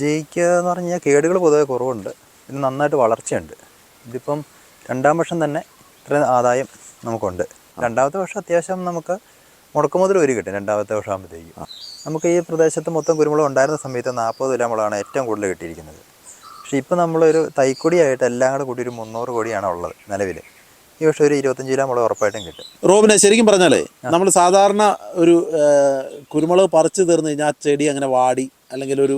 ജയിക്ക് എന്ന് പറഞ്ഞാൽ കേടുകൾ പൊതുവെ കുറവുണ്ട്. ഇത് നന്നായിട്ട് വളർച്ചയുണ്ട്. ഇതിപ്പം രണ്ടാം വർഷം തന്നെ ഇത്ര ആദായം നമുക്കുണ്ട്. രണ്ടാമത്തെ വർഷം അത്യാവശ്യം നമുക്ക് മുടക്കുമുതൽ ഒരു കിട്ടും. രണ്ടാമത്തെ വർഷം ആകുമ്പോഴത്തേക്കും നമുക്ക് ഈ പ്രദേശത്ത് മൊത്തം കുരുമുളക് ഉണ്ടായിരുന്ന സമയത്ത് നാൽപ്പത് കിലോ മുളകാണ് ഏറ്റവും കൂടുതൽ കിട്ടിയിരിക്കുന്നത്. പക്ഷേ ഇപ്പോൾ നമ്മളൊരു തൈക്കൊടിയായിട്ട് എല്ലാം കൂടെ കൂടി ഒരു മുന്നൂറ് കോടിയാണ് ഉള്ളത് നിലവിൽ ഈ വർഷം ഒരു ഇരുപത്തഞ്ച് കിലോ മുളക് ഉറപ്പായിട്ടും കിട്ടും. റോബിനെ ശരിക്കും പറഞ്ഞാലേ നമ്മൾ സാധാരണ ഒരു കുരുമുളക് പറിച്ചു തീർന്നു കഴിഞ്ഞാൽ ആ ചെടി അങ്ങനെ വാടി അല്ലെങ്കിൽ ഒരു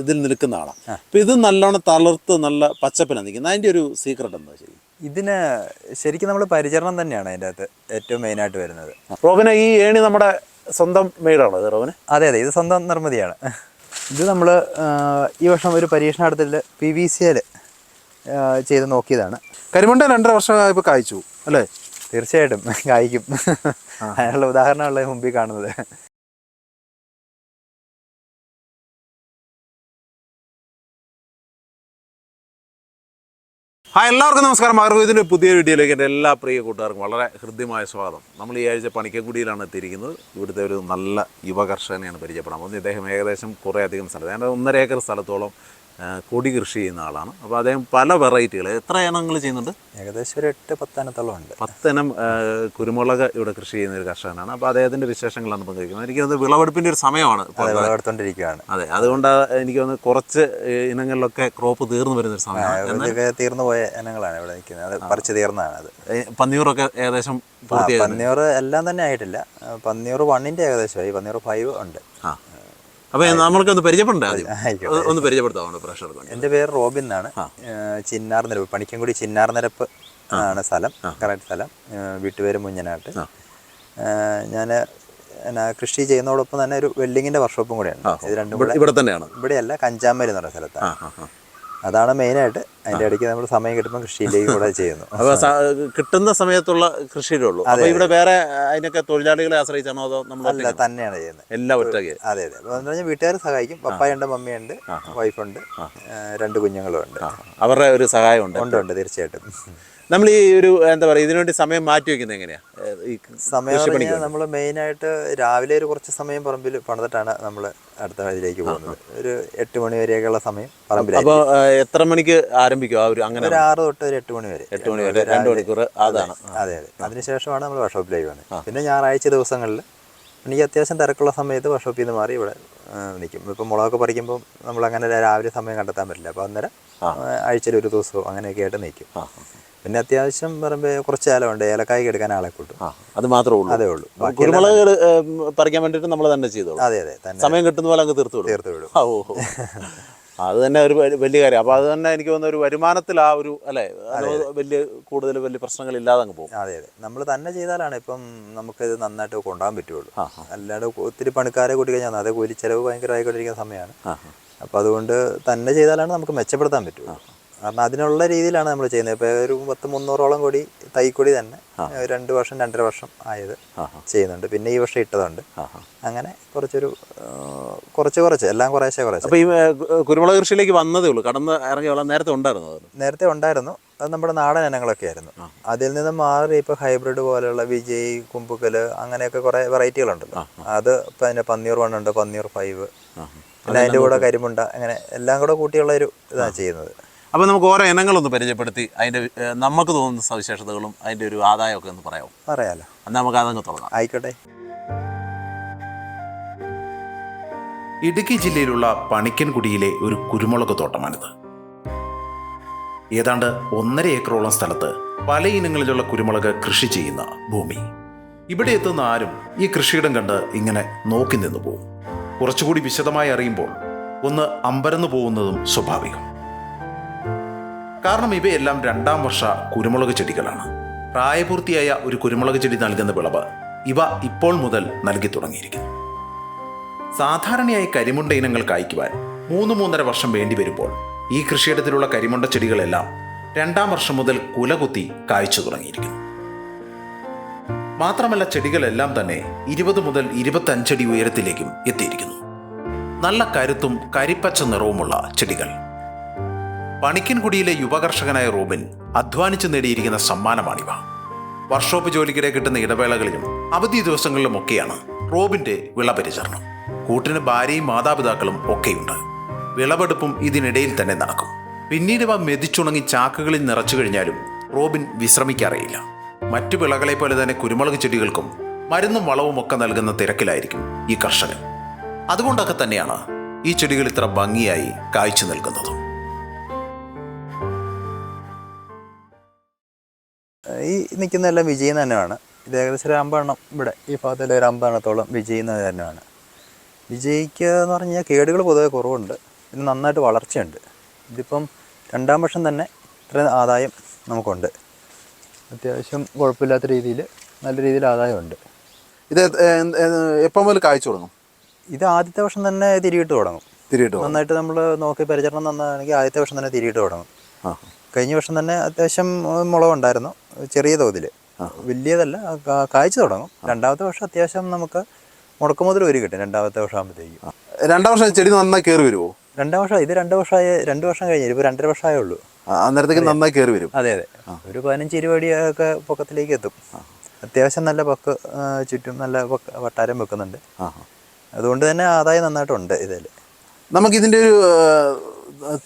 ഇതിൽ നിൽക്കുന്നതാണ്. അപ്പം ഇത് നല്ലോണം തളർത്ത് നല്ല പച്ചപ്പിനാണ് നിൽക്കുന്നത്. അതിന്റെ ഒരു സീക്രട്ട് എന്താ ശരി? ഇതിന് ശരിക്കും നമ്മൾ പരിചരണം തന്നെയാണ് അതിന്റെ അകത്ത് ഏറ്റവും മെയിനായിട്ട് വരുന്നത്. റോബിനെ ഈ ഏണി നമ്മുടെ സ്വന്തം മെയ്ഡാണോ ഇത് റോബിന്? അതെ അതെ ഇത് സ്വന്തം നിർമ്മിതിയാണ്. ഇത് നമ്മൾ ഈ വർഷം ഒരു പരീക്ഷണാർത്ഥത്തിൽ പി വി സിയിൽ ചെയ്ത് നോക്കിയതാണ്. കരിമണ്ട രണ്ടര വർഷമായപ്പോൾ കായ്ച്ചു അല്ലേ? തീർച്ചയായിട്ടും കായ്ക്കും. അതിനുള്ള ഉദാഹരണമുള്ള മുമ്പിൽ കാണുന്നത്. ഹായ് എല്ലാവർക്കും നമസ്കാരം. ആയുർവേദിന്റെ പുതിയ വീഡിയോയിലേക്ക് എന്റെ എല്ലാ പ്രിയ കൂട്ടുകാർക്കും വളരെ ഹൃദ്യമായ സ്വാഗതം. നമ്മൾ ഈ ആഴ്ച പണിക്കൻകുടിയിലാണ് എത്തിയിരിക്കുന്നത്. ഇവിടുത്തെ ഒരു നല്ല യുവകർഷകനെയാണ് പരിചയപ്പെടാൻ പോകുന്നത്. ഇദ്ദേഹം ഏകദേശം കുറേ അധികം സ്ഥലത്ത് ഏതാണ്ട് ഒന്നര ഏക്കർ സ്ഥലത്തോളം കൊടി കൃഷി ചെയ്യുന്ന ആളാണ്. അപ്പോൾ അദ്ദേഹം പല വെറൈറ്റികൾ എത്ര ഇനങ്ങൾ ചെയ്യുന്നുണ്ട്? ഏകദേശം ഒരു എട്ട് പത്തനത്തോളം ഉണ്ട്. പത്തനം കുരുമുളക് ഇവിടെ കൃഷി ചെയ്യുന്ന ഒരു കർഷകനാണ്. അപ്പോൾ അദ്ദേഹത്തിന്റെ വിശേഷങ്ങളാണ് പങ്കുവയ്ക്കുന്നത് എനിക്ക് തോന്നുന്നത് വിളവെടുപ്പിന്റെ ഒരു സമയമാണ് വിളവെടുത്തോണ്ടിരിക്കുകയാണ് അതെ അതുകൊണ്ട് എനിക്ക് തോന്നുന്നു കുറച്ച് ഇനങ്ങളിലൊക്കെ ക്രോപ്പ് തീർന്നു വരുന്ന ഒരു സമയമാണ്. തീർന്നു പോയ ഇനങ്ങളാണ് ഇവിടെ നിൽക്കുന്നത്. അത് പറിച്ച് തീർന്നതാണ് അത്. പന്നിയൂറൊക്കെ ഏകദേശം പന്നിയൂർ എല്ലാം തന്നെ ആയിട്ടില്ല. പന്നിയൂർ വണ്ണിന്റെ ഏകദേശമായി പന്നിയൂർ ഫൈവ് ഉണ്ട്. ആ. അപ്പോൾ നമ്മൾക്കൊന്ന് പരിചയപ്പെടണ്ടേ ആദ്യം? ഒന്ന് ഒന്ന് പരിചയപ്പെടുത്താവുന്നു പ്രഷർ എന്റെ പേര് റോബിൻ എന്നാണ്. ചിന്നാർ നിരപ്പ് പണിക്കൻകുടി ചിന്നാർ നിരപ്പ് ആണ് സ്ഥലം കറക്റ്റ് സ്ഥലം. വീട്ടുപേര് മുഞ്ഞനാട്ട്. ഞാൻ എന്നാ കൃഷി ചെയ്യുന്നതോടൊപ്പം തന്നെ ഒരു വെല്ലിങ്ങിന്റെ വർക്ക്ഷോപ്പും കൂടെയാണ് ഇത് രണ്ടും ഇവിടെ തന്നെയാണ്? ഇവിടെയല്ല കഞ്ചാമേരി എന്ന് പറയുന്ന സ്ഥലത്താണ്. അതാണ് മെയിനായിട്ട് അതിന്റെ ഇടയ്ക്ക് നമ്മൾ സമയം കിട്ടുമ്പോൾ കൃഷിയിലേക്ക് കൂടെ ചെയ്യുന്നു. അപ്പോൾ കിട്ടുന്ന സമയത്തുള്ള കൃഷിയിലേ ഉള്ളൂ. അപ്പോൾ ഇവിടെ വേറെ അതിനൊക്കെ തൊഴിലാളികളെ ആശ്രയിച്ചാണോ അതോ നമ്മൾ തന്നെയാണ് ചെയ്യുന്നത്. എല്ലാം ഒറ്റയ്ക്ക്? അതെ അതെ. അപ്പോൾ എന്ന് പറഞ്ഞാൽ വീട്ടുകാർ സഹായിക്കും. പപ്പായുണ്ട് മമ്മിയുണ്ട് വൈഫുണ്ട് രണ്ട് കുഞ്ഞുങ്ങളും ഉണ്ട്. അവരുടെ ഒരു സഹായമുണ്ട്. ഉണ്ട് ഉണ്ട് തീർച്ചയായിട്ടും. നമ്മൾ ഈ ഒരു എന്താ പറയുക ഇതിനുവേണ്ടി സമയം മാറ്റി വെക്കുന്നത് എങ്ങനെയാണ് ഈ സമയം നമ്മൾ മെയിനായിട്ട് രാവിലെ ഒരു കുറച്ച് സമയം പറമ്പിൽ പണിതിട്ടാണ് നമ്മൾ അടുത്ത ഇതിലേക്ക് പോകുന്നത്. ഒരു എട്ട് മണി വരെയൊക്കെയുള്ള സമയം പറമ്പിൽ അപ്പോൾ എത്ര മണിക്ക് ആരംഭിക്കും ആ ഒരു അങ്ങനെ? ഒരു ആറ് തൊട്ട് ഒരു എട്ട് മണി വരെ. എട്ട് മണി വരെ രണ്ട് മണിക്കൂർ അതാണ്. അതെ അതെ അതിനുശേഷമാണ് നമ്മൾ വർക്ക്ഷോപ്പിലേക്ക് വന്നത്. പിന്നെ ഞായറാഴ്ച ദിവസങ്ങളിൽ എനിക്ക് അത്യാവശ്യം തിരക്കുള്ള സമയത്ത് വർക്ക്ഷോപ്പിൽ നിന്ന് മാറി ഇവിടെ നിൽക്കും ഇപ്പം മുളകൊക്കെ പറിക്കുമ്പോൾ നമ്മൾ അങ്ങനെ രാവിലെ സമയം കണ്ടെത്താൻ പറ്റില്ല. അപ്പോൾ അന്നേരം ആഴ്ചയിൽ ഒരു ദിവസവും അങ്ങനെയൊക്കെ ആയിട്ട് നിൽക്കും പിന്നെ അത്യാവശ്യം പറയുമ്പോൾ കുറച്ച് ഏലമുണ്ട്. ഏലക്കായ്ക്ക് എടുക്കാൻ ആളെ കൂട്ടും. അത് മാത്രമേ ഉള്ളൂ. അതേ ഉള്ളൂ. കുരുമുളക് പറിക്കാൻ വേണ്ടിയിട്ട് നമ്മൾ തന്നെ ചെയ്തോളൂ. അതെ അതെ സമയം കിട്ടുന്ന പോലെ അങ്ങ് തീർത്തു വിടും. തീർത്ത് വിടും. ഓ. അത് തന്നെ ഒരു വലിയ കാര്യം. അപ്പോൾ അത് തന്നെ എനിക്ക് തോന്നുന്ന ഒരു വരുമാനത്തിൽ ആ ഒരു അല്ലേ? വലിയ കൂടുതൽ വലിയ പ്രശ്നങ്ങൾ ഇല്ലാതെ അങ്ങ് പോകും. അതെ അതെ. നമ്മൾ തന്നെ ചെയ്താലാണ് ഇപ്പം നമുക്കിത് നന്നായിട്ട് കൊണ്ടുപോകാൻ പറ്റുള്ളൂ. അല്ലാണ്ട് ഒത്തിരി പണിക്കാരെ കൂട്ടി കഴിഞ്ഞാൽ അതേ കൂലി ചെലവ് ഭയങ്കരമായിക്കൊണ്ടിരിക്കുന്ന സമയമാണ്. അപ്പോൾ അതുകൊണ്ട് തന്നെ ചെയ്താലാണ് നമുക്ക് മെച്ചപ്പെടുത്താൻ പറ്റുള്ളൂ. കാരണം അതിനുള്ള രീതിയിലാണ് നമ്മൾ ചെയ്യുന്നത്. ഇപ്പോൾ ഒരു പത്ത് മുന്നൂറോളം കോടി തൈക്കൊടി തന്നെ രണ്ട് വർഷം രണ്ടര വർഷം ആയത് ചെയ്യുന്നുണ്ട്. പിന്നെ ഈ വർഷം ഇട്ടതുണ്ട്. അങ്ങനെ കുറച്ചൊരു കുറച്ച് കുറച്ച് എല്ലാം കുറേശ്ശെ കുറേശ്ശെ. അപ്പോൾ ഈ കുരുമുളക് കൃഷിയിലേക്ക് വന്നതേ ഉള്ളൂ. കടന്ന് ഇറങ്ങി വളരെ നേരത്തെ ഉണ്ടായിരുന്നു നേരത്തെ ഉണ്ടായിരുന്നു. അത് നമ്മുടെ നാടൻ ഇനങ്ങളൊക്കെ ആയിരുന്നു. അതിൽ നിന്ന് മാറി ഇപ്പോൾ ഹൈബ്രിഡ് പോലെയുള്ള വിജയ് കുമ്പുക്കൽ അങ്ങനെയൊക്കെ കുറേ വെറൈറ്റികളുണ്ടല്ലോ അത് ഇപ്പം അതിന്റെ പന്നീർ വൺ ഉണ്ട് പന്നീർ ഫൈവ്. പിന്നെ അതിന്റെ കൂടെ കരിമുണ്ട അങ്ങനെ എല്ലാം കൂടെ കൂട്ടിയുള്ള ഒരു ഇതാണ് ചെയ്യുന്നത്. അപ്പോൾ നമുക്ക് ഓരോ ഇനങ്ങളൊന്ന് പരിചയപ്പെടുത്തി അതിന്റെ നമുക്ക് തോന്നുന്ന സവിശേഷതകളും അതിന്റെ ഒരു ആദായമൊക്കെ ഒന്ന് പറയാമോ പറയാലോ. എന്നാൽ നമുക്ക് അതങ്ങ് തുടങ്ങാം. ആയിക്കോട്ടെ. ഇടുക്കി ജില്ലയിലുള്ള പണിക്കൻകുടിയിലെ ഒരു കുരുമുളക് തോട്ടമാണിത്. ഏതാണ്ട് ഒന്നര ഏക്കറോളം സ്ഥലത്ത് പല ഇനങ്ങളിലുള്ള കുരുമുളക് കൃഷി ചെയ്യുന്ന ഭൂമി. ഇവിടെ എത്തുന്ന ആരും ഈ കൃഷിയിടം കണ്ട് ഇങ്ങനെ നോക്കി നിന്നു പോകും കുറച്ചുകൂടി വിശദമായി അറിയുമ്പോൾ ഒന്ന് അമ്പരന്നു പോകുന്നതും സ്വാഭാവികം. കാരണം ഇവയെല്ലാം രണ്ടാം വർഷ കുരുമുളക് ചെടികളാണ്. പ്രായപൂർത്തിയായ ഒരു കുരുമുളക് ചെടി നൽകുന്ന വിളവ് ഇവ ഇപ്പോൾ മുതൽ നൽകി തുടങ്ങിയിരിക്കുന്നു. സാധാരണയായി കരിമുണ്ട ഇനങ്ങൾ കായ്ക്കുവാൻ മൂന്ന് മൂന്നര വർഷം വേണ്ടി വരുമ്പോൾ ഈ കൃഷിയിടത്തിലുള്ള കരിമുണ്ട ചെടികളെല്ലാം രണ്ടാം വർഷം മുതൽ കുലകുത്തി കായ്ച്ചു തുടങ്ങിയിരിക്കുന്നു. മാത്രമല്ല ചെടികളെല്ലാം തന്നെ ഇരുപത് മുതൽ ഇരുപത്തഞ്ചടി ഉയരത്തിലേക്കും എത്തിയിരിക്കുന്നു. നല്ല കരുത്തും കരിപ്പച്ച നിറവുമുള്ള ചെടികൾ. പണിക്കൻകുടിയിലെ യുവകർഷകനായ റൂബിൻ അധ്വാനിച്ചു നേടിയിരിക്കുന്ന സമ്മാനമാണിവ. വർക്ക്ഷോപ്പ് ജോലിക്കിടെ കിട്ടുന്ന ഇടവേളകളിലും അവധി ദിവസങ്ങളിലുമൊക്കെയാണ് റോബിന്റെ വിളപരിചരണം. കൂട്ടിന് ഭാര്യയും മാതാപിതാക്കളും ഒക്കെയുണ്ട്. വിളവെടുപ്പും ഇതിനിടയിൽ തന്നെ നടക്കും. പിന്നീട് ഇവ മെതിച്ചുണങ്ങി ചാക്കുകളിൽ നിറച്ചു കഴിഞ്ഞാലും റോബിൻ വിശ്രമിക്കാറിയില്ല. മറ്റു വിളകളെ പോലെ തന്നെ കുരുമുളക് ചെടികൾക്കും മരുന്നും വളവും ഒക്കെ നൽകുന്ന തിരക്കിലായിരിക്കും ഈ കർഷകൻ. അതുകൊണ്ടൊക്കെ തന്നെയാണ് ഈ ചെടികൾ ഇത്ര ഭംഗിയായി കാഴ്ച നിൽക്കുന്നത്. ഈ നിൽക്കുന്നതെല്ലാം വിജയം തന്നെയാണ്. ഇത് ഏകദേശം ഒരു അമ്പെണ്ണം ഇവിടെ. ഈ ഭാഗത്തിൽ ഒരു അമ്പെണ്ണത്തോളം വിജയുന്നത് തന്നെയാണ്. വിജയിക്കുക എന്ന് പറഞ്ഞു കഴിഞ്ഞാൽ കേടുകൾ പൊതുവെ കുറവുണ്ട്. ഇത് നന്നായിട്ട് വളർച്ചയുണ്ട്. ഇതിപ്പം രണ്ടാം വർഷം തന്നെ ഇത്ര ആദായം നമുക്കുണ്ട്. അത്യാവശ്യം കുഴപ്പമില്ലാത്ത രീതിയിൽ നല്ല രീതിയിൽ ആദായമുണ്ട്. ഇത് എപ്പം മുതൽ കായ്ച്ചു തുടങ്ങും? ഇത് ആദ്യത്തെ വർഷം തന്നെ തിരിയിട്ട് തുടങ്ങും. തിരിയിട്ട് നന്നായിട്ട് നമ്മൾ നോക്കി പരിചരണം നന്നാണെങ്കിൽ ആദ്യത്തെ വർഷം തന്നെ തിരിയിട്ട് തുടങ്ങും. ആ കഴിഞ്ഞ വർഷം തന്നെ അത്യാവശ്യം മുളകുണ്ടായിരുന്നു ചെറിയ തോതിൽ വലിയതല്ല കായ്ച്ചു തുടങ്ങും. രണ്ടാമത്തെ വർഷം അത്യാവശ്യം നമുക്ക് മുടക്ക് മുതൽ ഒരു കിട്ടും രണ്ടാമത്തെ വർഷം ആകുമ്പോഴത്തേക്കും രണ്ടാം വർഷം ചെടി നന്നായി കയറി വരുമോ രണ്ടാം വർഷം ഇത് രണ്ട് വർഷമായ രണ്ട് വർഷം കഴിഞ്ഞു ഇപ്പോൾ രണ്ടര വർഷമായേ ഉള്ളൂ. അന്നേരത്തേക്ക് നന്നായി കയറി വരും. അതെ അതെ. ഒരു പതിനഞ്ച് ഇരുപടി ഒക്കെ പൊക്കത്തിലേക്ക് എത്തും. അത്യാവശ്യം നല്ല പൊക്ക് ചുറ്റും നല്ല വട്ടാരം വെക്കുന്നുണ്ട്. അതുകൊണ്ട് തന്നെ ആദായം നന്നായിട്ടുണ്ട് ഇതിൽ നമുക്ക് ഇതിന്റെ ഒരു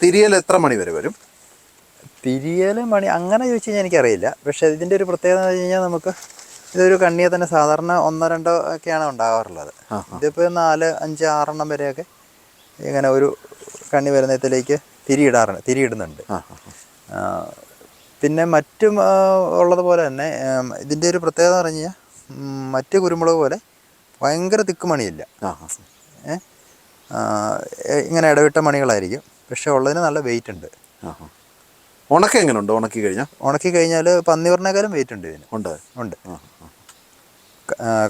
തിരിയൽ എത്ര മണി വരെ വരും? തിരിയൽ മണി അങ്ങനെ ചോദിച്ചു കഴിഞ്ഞാൽ എനിക്കറിയില്ല. പക്ഷേ ഇതിന്റെ ഒരു പ്രത്യേകത എന്ന് വെച്ച് കഴിഞ്ഞാൽ നമുക്ക് ഇതൊരു കണ്ണിയെ തന്നെ സാധാരണ ഒന്നോ രണ്ടോ ഒക്കെയാണ് ഉണ്ടാകാറുള്ളത് ഇതിപ്പോൾ നാല് അഞ്ച് ആറെണ്ണം വരെയൊക്കെ ഇങ്ങനെ ഒരു കണ്ണി വരുന്നതിലേക്ക് തിരിയിടാറുണ്ട് തിരിയിടുന്നുണ്ട്. പിന്നെ മറ്റും ഉള്ളതുപോലെ തന്നെ ഇതിന്റെ ഒരു പ്രത്യേകത എന്ന് പറഞ്ഞു കഴിഞ്ഞാൽ മറ്റ് കുരുമുളക് പോലെ ഭയങ്കര തിക്ക് മണിയില്ല. ഏ? ഇങ്ങനെ ഇടവിട്ട മണികളായിരിക്കും. പക്ഷെ ഉള്ളതിന് നല്ല വെയിറ്റ് ഉണ്ട്. ആ എങ്ങനെ ഉണ്ട് ഉണക്കി കഴിഞ്ഞാൽ ഉണക്കി കഴിഞ്ഞാൽ പന്നി പറഞ്ഞേക്കാളും വെയിറ്റ് ഉണ്ട് ഇതിന്. ഉണ്ട്. ഉണ്ട്.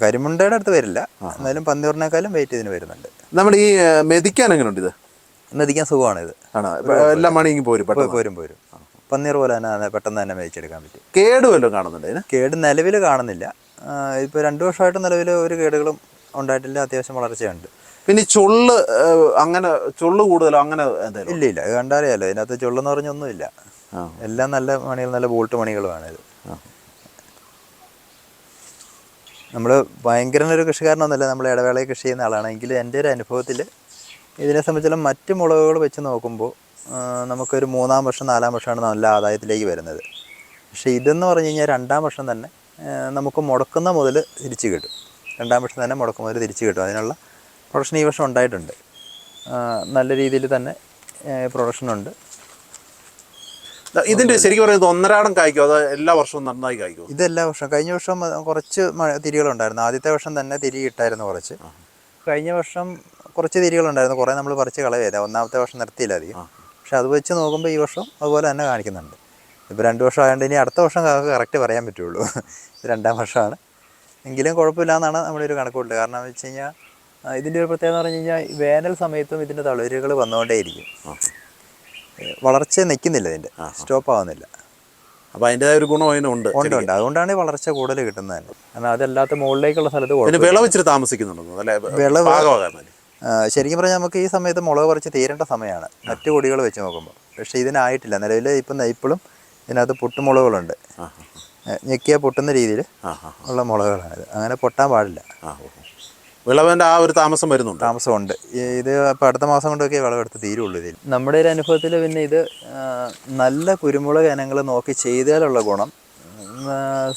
കരിമുണ്ടയുടെ അടുത്ത് വരില്ല. എന്നാലും പന്നി പറഞ്ഞേക്കാളും വെയിറ്റ് ഇതിന് വരുന്നുണ്ട്. നമ്മുടെ ഈ മെതിക്കാൻ എങ്ങനെയുണ്ട് ഇത്? മെതിക്കാൻ സുഖമാണ് ഇത്. എല്ലാം മണി പോരും പോരും പോരും. പന്നീർ പോലെ തന്നെ പെട്ടെന്ന് തന്നെ മേടിച്ചെടുക്കാൻ പറ്റും. കേട് വല്ലതും കാണുന്നുണ്ട് ഇതിന്? കേട് നിലവിൽ കാണുന്നില്ല. ഇപ്പോൾ രണ്ട് വർഷമായിട്ട് നിലവിൽ ഒരു കേടുകളും ഉണ്ടായിട്ടില്ല. അത്യാവശ്യം വളർച്ചയുണ്ട്. പിന്നെ ചുള്ള് അങ്ങനെ ചുള്ള് കൂടുതലോ അങ്ങനെ ഇല്ല ഇല്ല. കണ്ടറിയാലോ ഇതിനകത്ത് ചുള്ളെന്ന് പറഞ്ഞൊന്നുമില്ല. എല്ലാം നല്ല മണികൾ നല്ല ബോൾട്ട് മണികളുമാണ് ഇത്. നമ്മൾ ഭയങ്കര ഒരു കൃഷിക്കാരനൊന്നുമല്ല. നമ്മൾ ഇടവേളയിൽ കൃഷി ചെയ്യുന്ന ആളാണ്. എങ്കിലും എന്റെ ഒരു അനുഭവത്തിൽ ഇതിനെ സംബന്ധിച്ചുള്ള മറ്റ് മുളകുകൾ വെച്ച് നോക്കുമ്പോൾ നമുക്കൊരു മൂന്നാം വർഷം നാലാം വർഷമാണ് നല്ല ആദായത്തിലേക്ക് വരുന്നത്. പക്ഷേ ഇതെന്ന് പറഞ്ഞു കഴിഞ്ഞാൽ രണ്ടാം വർഷം തന്നെ നമുക്ക് മുടക്കുന്ന മുതൽ തിരിച്ച് കിട്ടും. രണ്ടാം വർഷം തന്നെ മുടക്കും മുതൽ തിരിച്ച് കിട്ടും. അതിനുള്ള പ്രൊഡക്ഷൻ ഈ വർഷം ഉണ്ടായിട്ടുണ്ട്. നല്ല രീതിയിൽ തന്നെ പ്രൊഡക്ഷൻ ഉണ്ട് ഇതിന്റെ ശരിക്കും പറയുന്നത് ഒന്നരാടം കായ്ക്കും അത് എല്ലാ വർഷവും നന്നായി കായ്ക്കും. ഇത് എല്ലാ വർഷം കഴിഞ്ഞ വർഷം കുറച്ച് തിരികൾ തിരികളുണ്ടായിരുന്നു. ആദ്യത്തെ വർഷം തന്നെ തിരി ഇട്ടായിരുന്നു കുറച്ച്. കഴിഞ്ഞ വർഷം കുറച്ച് തിരികളുണ്ടായിരുന്നു കുറേ നമ്മൾ പറിച്ച് കളയായിരുന്നു ഒന്നാമത്തെ വർഷം നിർത്തിയില്ല അധികം. പക്ഷെ അത് വെച്ച് നോക്കുമ്പോൾ ഈ വർഷം അതുപോലെ തന്നെ കാണിക്കുന്നുണ്ട്. ഇപ്പോൾ രണ്ട് വർഷം ആയതുകൊണ്ട് ഇനി അടുത്ത വർഷം കറക്റ്റ് പറയാൻ പറ്റുള്ളൂ. ഇത് രണ്ടാം വർഷമാണ്. എങ്കിലും കുഴപ്പമില്ല എന്നാണ് നമ്മുടെ ഒരു കണക്കുണ്ട് കാരണം എന്ന് വെച്ച് കഴിഞ്ഞാൽ ഇതിന്റെ ഒരു പ്രത്യേകത എന്ന് പറഞ്ഞു കഴിഞ്ഞാൽ വേനൽ സമയത്തും ഇതിന്റെ തളിരുകൾ വന്നുകൊണ്ടേയിരിക്കും. വളർച്ച നിൽക്കുന്നില്ല ഇതിന്റെ. സ്റ്റോപ്പ് ആവുന്നില്ല അപ്പൊ അതിന്റെതായ ഒരു ഗുണം അതിനുണ്ട് ഉണ്ട് ഉണ്ട് അതുകൊണ്ടാണ് ഈ വളർച്ച കൂടുതൽ കിട്ടുന്നത് തന്നെ. കാരണം അതല്ലാത്ത മുകളിലേക്കുള്ള സ്ഥലത്ത്. വിളവ് അല്ലെ? വിളവ് ശരിക്കും പറഞ്ഞാൽ നമുക്ക് ഈ സമയത്ത് മുളക് കുറച്ച് തീരേണ്ട സമയമാണ്. മറ്റു കൊടികൾ വെച്ച് നോക്കുമ്പോൾ. പക്ഷേ ഇതിനായിട്ടില്ല. നിലവിൽ ഇപ്പം ഇപ്പോഴും ഇതിനകത്ത് പുട്ടുമുളകുകളുണ്ട്. ഞെക്കിയാൽ പൊട്ടുന്ന രീതിയിൽ ഉള്ള മുളകുകളാണ്. അങ്ങനെ പൊട്ടാൻ പാടില്ല. വിളവിന്റെ ആ ഒരു താമസം വരുന്നുണ്ട്. താമസമുണ്ട്. ഇത് ഇപ്പം അടുത്ത മാസം കൊണ്ടൊക്കെ വിളവെടുത്ത് തീരുള്ളൂ ഇതിൽ. നമ്മുടെ ഒരു അനുഭവത്തിൽ പിന്നെ ഇത് നല്ല കുരുമുളക് ഇനങ്ങൾ നോക്കി ചെയ്താലുള്ള ഗുണം.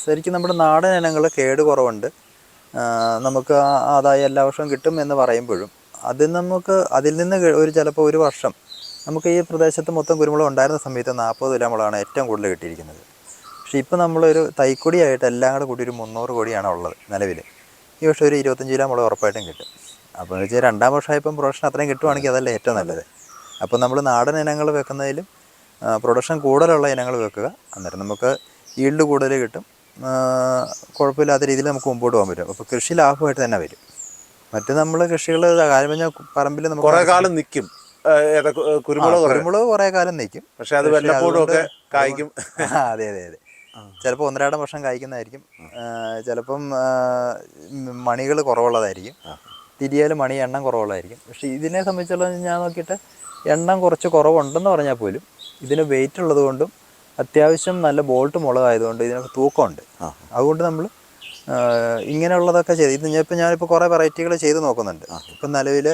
ശരിക്കും നമ്മുടെ നാടൻ ഇനങ്ങൾ കേട് കുറവുണ്ട്. നമുക്ക് ആദായം എല്ലാ വർഷവും കിട്ടും എന്ന് പറയുമ്പോഴും അത് നമുക്ക് അതിൽ നിന്ന് ഒരു ചിലപ്പോൾ ഒരു വർഷം നമുക്ക് ഈ പ്രദേശത്ത് മൊത്തം കുരുമുളക് ഉണ്ടായിരുന്ന സമയത്ത് നാൽപ്പത് കിലോ മുളകാണ് ഏറ്റവും കൂടുതൽ കിട്ടിയിരിക്കുന്നത്. പക്ഷേ ഇപ്പോൾ നമ്മളൊരു തൈക്കൊടിയായിട്ട് എല്ലാം കൂടെ കൂടി ഒരു മുന്നൂറ് കോടിയാണ് ഉള്ളത് നിലവിൽ. ഈ വർഷം ഒരു ഇരുപത്തഞ്ച് കിലോ മുളക് ഉറപ്പായിട്ടും കിട്ടും. അപ്പോൾ എന്ന് വെച്ചാൽ രണ്ടാം വർഷമായപ്പം പ്രൊഡക്ഷൻ അത്രയും കിട്ടുവാണെങ്കിൽ അതല്ലേ ഏറ്റവും നല്ലത്. അപ്പോൾ നമ്മൾ നാടൻ ഇനങ്ങൾ വെക്കുന്നതിലും പ്രൊഡക്ഷൻ കൂടുതലുള്ള ഇനങ്ങൾ വെക്കുക. അന്നേരം നമുക്ക് ഈൽഡ് കൂടുതൽ കിട്ടും. കുഴപ്പമില്ലാത്ത രീതിയിൽ നമുക്ക് മുമ്പോട്ട് പോകാൻ പറ്റും. അപ്പോൾ കൃഷി ലാഭമായിട്ട് തന്നെ വരും. മറ്റ് നമ്മൾ കൃഷികൾ കാര്യം പറമ്പിൽ നമുക്ക് കുറേ കാലം നിൽക്കും കുരുമുളക് കുരുമുളക് കുറേ കാലം നിൽക്കും പക്ഷേ അത് വല്ലപ്പോഴും ഒക്കെ കായ്ക്കും. അതെ അതെ അതെ. ചിലപ്പോൾ ഒന്നരാടം വർഷം കായ്ക്കുന്നതായിരിക്കും ചിലപ്പം മണികൾ കുറവുള്ളതായിരിക്കും. തിരിയാൽ മണി എണ്ണം കുറവുള്ളതായിരിക്കും. പക്ഷേ ഇതിനെ സംബന്ധിച്ചുള്ള ഞാൻ നോക്കിയിട്ട് എണ്ണം കുറച്ച് കുറവുണ്ടെന്ന് പറഞ്ഞാൽ പോലും ഇതിന് വെയിറ്റ് ഉള്ളതുകൊണ്ടും അത്യാവശ്യം നല്ല ബോൾട്ട് മുളകായതുകൊണ്ട് ഇതിനൊക്കെ തൂക്കമുണ്ട്. അതുകൊണ്ട് നമ്മൾ ഇങ്ങനെയുള്ളതൊക്കെ ചെയ്ത് ഇത് ഇപ്പം ഞാനിപ്പോൾ കുറേ വെറൈറ്റികൾ ചെയ്ത് നോക്കുന്നുണ്ട്. ഇപ്പം നിലവിൽ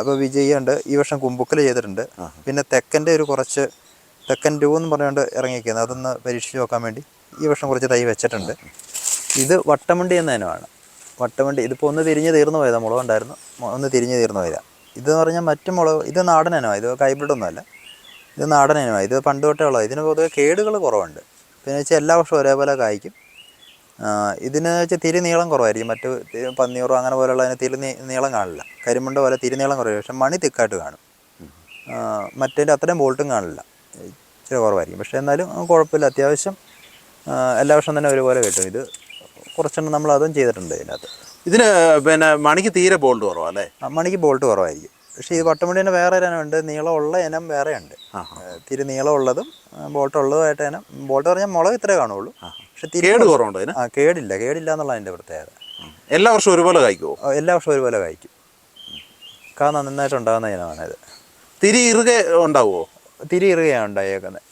ഇപ്പോൾ വിജയുണ്ട് ഈ വർഷം കുമ്പുക്കൽ ചെയ്തിട്ടുണ്ട്. പിന്നെ തെക്കന്റെ ഒരു കുറച്ച് തെക്കൻ രൂ എന്ന് പറഞ്ഞുകൊണ്ട് ഇറങ്ങിയിരിക്കുന്നത്. അതൊന്ന് പരീക്ഷിച്ച് നോക്കാൻ വേണ്ടി ഈ വർഷം കുറച്ച് തൈ വെച്ചിട്ടുണ്ട്. ഇത് വട്ടമണ്ടി എന്ന ഇനമാണ്. വട്ടമണ്ടി ഇതിപ്പോൾ ഒന്ന് തിരിഞ്ഞ് തീർന്നു പോയതാണ് മുളക് ഉണ്ടായിരുന്നു. മൊ- ഒന്ന് തിരിഞ്ഞ് തീർന്നു പോയതാണ് ഇതെന്ന് പറഞ്ഞാൽ മറ്റു മുളക് ഇത് നാടൻ ഇനമാണ് ഇത് ഹൈബ്രിഡ് ഒന്നുമല്ല. ഇത് നാടൻ ഇനമാണ് ഇത് പണ്ട് തൊട്ടേ ഉള്ളത്. ഇതിന് പൊതുവെ കേടുകൾ കുറവുണ്ട്. പിന്നെ വെച്ചാൽ എല്ലാ വർഷവും ഒരേപോലെ കായ്ക്കും. ഇതിന് വെച്ചാൽ തിരി നീളം കുറവായിരിക്കും. മറ്റു പന്നിയൂറോ അങ്ങനെ പോലെയുള്ള അതിന് തിരി നീളം കാണില്ല. കരിമുണ്ട പോലെ തിരി നീളം കുറവായിരിക്കും പക്ഷെ മണി തിക്കായിട്ട് കാണും. മറ്റേന്റെ അത്രയും ബോൾട്ടും കാണില്ല. ഇച്ചിരി കുറവായിരിക്കും. പക്ഷേ എന്നാലും കുഴപ്പമില്ല. അത്യാവശ്യം എല്ലാ വർഷം തന്നെ ഒരുപോലെ കിട്ടും. ഇത് കുറച്ചെണ്ണം നമ്മൾ അതും ചെയ്തിട്ടുണ്ട് ഇതിനകത്ത്. ഇതിന് പിന്നെ മണിക്ക് തീരെ ബോൾട്ട് കുറവാണ് അല്ലേ? മണിക്ക് ബോൾട്ട് കുറവായിരിക്കും. പക്ഷേ ഈ വട്ടമുടിന്റെ വേറെ ഇനമുണ്ട് നീളമുള്ള ഇനം വേറെ ഉണ്ട്. തിരി നീളമുള്ളതും ബോൾട്ട് ഉള്ളതുമായിട്ട് ഇനം. ബോൾട്ട് പറഞ്ഞാൽ മുളക് ഇത്രേ കാണുള്ളൂ. പക്ഷേ കേട് കുറവുണ്ടോ ആ കേടില്ല. കേടില്ല എന്നുള്ള അതിന്റെ പ്രത്യേകത. എല്ലാ വർഷവും ഒരുപോലെ കഴിക്കുമോ ആ, എല്ലാ വർഷവും ഒരുപോലെ കഴിക്കും കാ നന്നായിട്ട് ഉണ്ടാകുന്ന ഇനമാണ് തിരി ഇറുകെ ഉണ്ടാവുമോ തിരി ഇറുകയാണ് ഉണ്ടായേക്കുന്നത്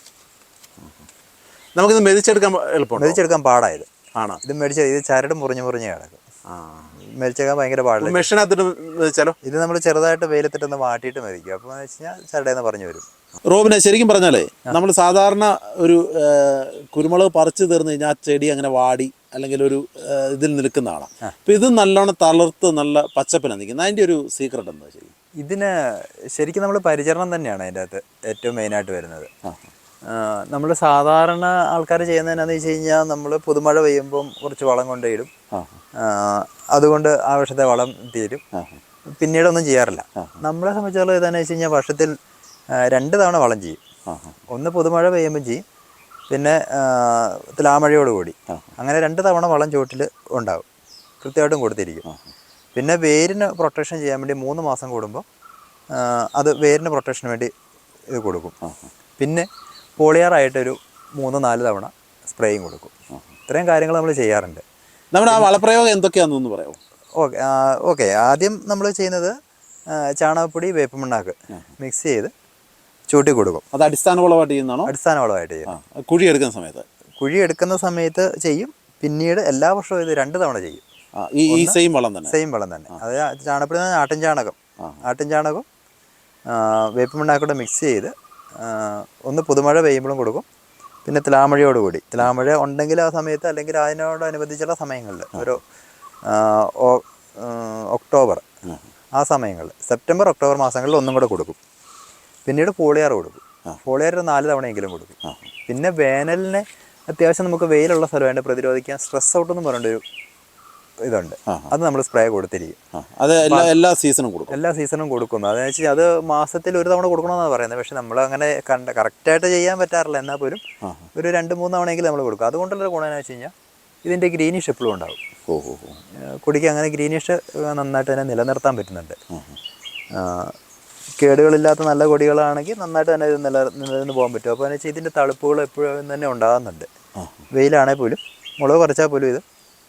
നമുക്കിത് മെതിച്ചെടുക്കാൻ എളുപ്പമാണ് മെതിച്ചെടുക്കാൻ പാടായത് ആണോ? ഇത് മേടിച്ച ഇത് ചരട് മുറിഞ്ഞ് മുറിഞ്ഞ് കിടക്കും. ആ. മെതിച്ചെടുക്കാൻ ഭയങ്കര പാടില്ല. മെഷീനകത്തിട്ട് മെതിച്ചാലോ? ഇത് നമ്മൾ ചെറുതായിട്ട് വെയിലത്തിട്ടൊന്ന് വാട്ടിയിട്ട് മെതിക്കും. അപ്പോൾ എന്ന് വെച്ച് കഴിഞ്ഞാൽ ചരടേന്ന് പറഞ്ഞു വരും. റോബിനെ ശരിക്കും പറഞ്ഞാലേ നമ്മൾ സാധാരണ ഒരു കുരുമുളക് പറിച്ചു തീർന്നു കഴിഞ്ഞാൽ ആ ചെടി അങ്ങനെ വാടി അല്ലെങ്കിൽ ഒരു ഇതിൽ നിൽക്കുന്നതാണ് അപ്പം ഇത് നല്ലോണം തളർത്ത് നല്ല പച്ചപ്പിനാണ് നിൽക്കുന്നത്. അതിന്റെ ഒരു സീക്രട്ട് എന്താ ശരി? ഇതിന് ശരിക്കും നമ്മൾ പരിചരണം തന്നെയാണ് അതിന്റെ അകത്ത് ഏറ്റവും മെയിനായിട്ട് വരുന്നത്. നമ്മൾ സാധാരണ ആൾക്കാർ ചെയ്യുന്നതെന്നു വെച്ച് കഴിഞ്ഞാൽ നമ്മൾ പുതുമഴ പെയ്യുമ്പം കുറച്ച് വളം കൊണ്ടിടും അതുകൊണ്ട് ആ. വർഷത്തെ വളം തീരും. പിന്നീടൊന്നും ചെയ്യാറില്ല. നമ്മളെ സംബന്ധിച്ചോളം ഇതെന്ന് വെച്ച് കഴിഞ്ഞാൽ വർഷത്തിൽ രണ്ട് തവണ വളം ചെയ്യും. ഒന്ന് പുതുമഴ പെയ്യുമ്പം ചെയ്യും. പിന്നെ തുലാമഴയോടുകൂടി അങ്ങനെ രണ്ട് തവണ വളം ചുവട്ടിൽ ഉണ്ടാവും. കൃത്യമായിട്ടും കൊടുത്തിരിക്കും. പിന്നെ വേരിന് പ്രൊട്ടക്ഷൻ ചെയ്യാൻ വേണ്ടി മൂന്ന് മാസം കൂടുമ്പോൾ അത് വേരിന് പ്രൊട്ടക്ഷന് വേണ്ടി ഇത് കൊടുക്കും. പിന്നെ പോളിയാറായിട്ടൊരു മൂന്ന് നാല് തവണ സ്പ്രേയും കൊടുക്കും. ഇത്രയും കാര്യങ്ങൾ നമ്മൾ ചെയ്യാറുണ്ട്. നമ്മുടെ ആ വളപ്രയോഗം എന്തൊക്കെയാണെന്നൊന്ന് പറയാമോ ഓക്കെ ഓക്കെ. ആദ്യം നമ്മൾ ചെയ്യുന്നത് ചാണകപ്പൊടി വേപ്പമണ്ണാക്ക് മിക്സ് ചെയ്ത് ചൂട്ടി കൊടുക്കും. അത് അടിസ്ഥാന വളമായിട്ട് ചെയ്യുന്നതാണോ? അടിസ്ഥാന വളമായിട്ട് ചെയ്യും. കുഴി എടുക്കുന്ന സമയത്ത്. കുഴി എടുക്കുന്ന സമയത്ത് ചെയ്യും. പിന്നീട് എല്ലാ വർഷവും ഇത് രണ്ട് തവണ ചെയ്യും. ഈ ഈ സെയിം വളം തന്നെ. സെയിം വളം തന്നെ. അത് ചാണകപ്പൊടി ആട്ടിൻ ചാണകം. ആട്ടിൻ ചാണകം വേപ്പിമണ്ണാക്കൂടെ മിക്സ് ചെയ്ത് ഒന്ന് പുതുമഴ പെയ്യുമ്പോഴും കൊടുക്കും. പിന്നെ തിലാമഴയോട് കൂടി. തിലാമഴ ഉണ്ടെങ്കിൽ ആ സമയത്ത് അല്ലെങ്കിൽ അതിനോടനുബന്ധിച്ചുള്ള സമയങ്ങളിൽ ഒരു ഒക്ടോബർ ആ. സമയങ്ങളിൽ സെപ്റ്റംബർ ഒക്ടോബർ മാസങ്ങളിൽ ഒന്നും കൂടെ കൊടുക്കും. പിന്നീട് പോളിയാർ കൊടുക്കും. പോളിയാർ നാല് തവണയെങ്കിലും കൊടുക്കും. പിന്നെ വേനലിനെ അത്യാവശ്യം നമുക്ക് വെയിലുള്ള സ്ഥലമായിട്ട് പ്രതിരോധിക്കാൻ സ്ട്രെസ് ഔട്ട് എന്ന് പറഞ്ഞൊരു ഇതുണ്ട്. അത് നമ്മൾ സ്പ്രേ കൊടുത്തിരിക്കും. അത് എല്ലാ എല്ലാ സീസണും കൊടുക്കും. എല്ലാ സീസണും കൊടുക്കും അതെന്ന് വെച്ചാൽ അത് മാസത്തിൽ ഒരു തവണ കൊടുക്കണമെന്നാണ് പറയുന്നത് പക്ഷെ നമ്മൾ അങ്ങനെ കണ്ട കറക്റ്റായിട്ട് ചെയ്യാൻ പറ്റാറില്ല. എന്നാൽ പോലും ഒരു രണ്ട് മൂന്ന് തവണയെങ്കിലും നമ്മൾ കൊടുക്കും. അതുകൊണ്ടുള്ള ഗുണം എന്ന് വെച്ച് കഴിഞ്ഞാൽ ഇതിന്റെ ഗ്രീനിഷ് എപ്പോഴും ഉണ്ടാവും. കൊടിക്ക് അങ്ങനെ ഗ്രീനിഷ് നന്നായിട്ട് തന്നെ നിലനിർത്താൻ പറ്റുന്നുണ്ട്. കേടുകളില്ലാത്ത നല്ല കൊടികളാണെങ്കിൽ നന്നായിട്ട് തന്നെ ഇത് നില നിലനിന്ന് പോകാൻ പറ്റും. അപ്പോൾ എന്ന് വെച്ചാൽ ഇതിന്റെ തളുപ്പുകൾ എപ്പോഴും തന്നെ ഉണ്ടാകുന്നുണ്ട്. വെയിലാണെങ്കിൽ പോലും മുളക് കുറച്ചാൽ പോലും ഇത്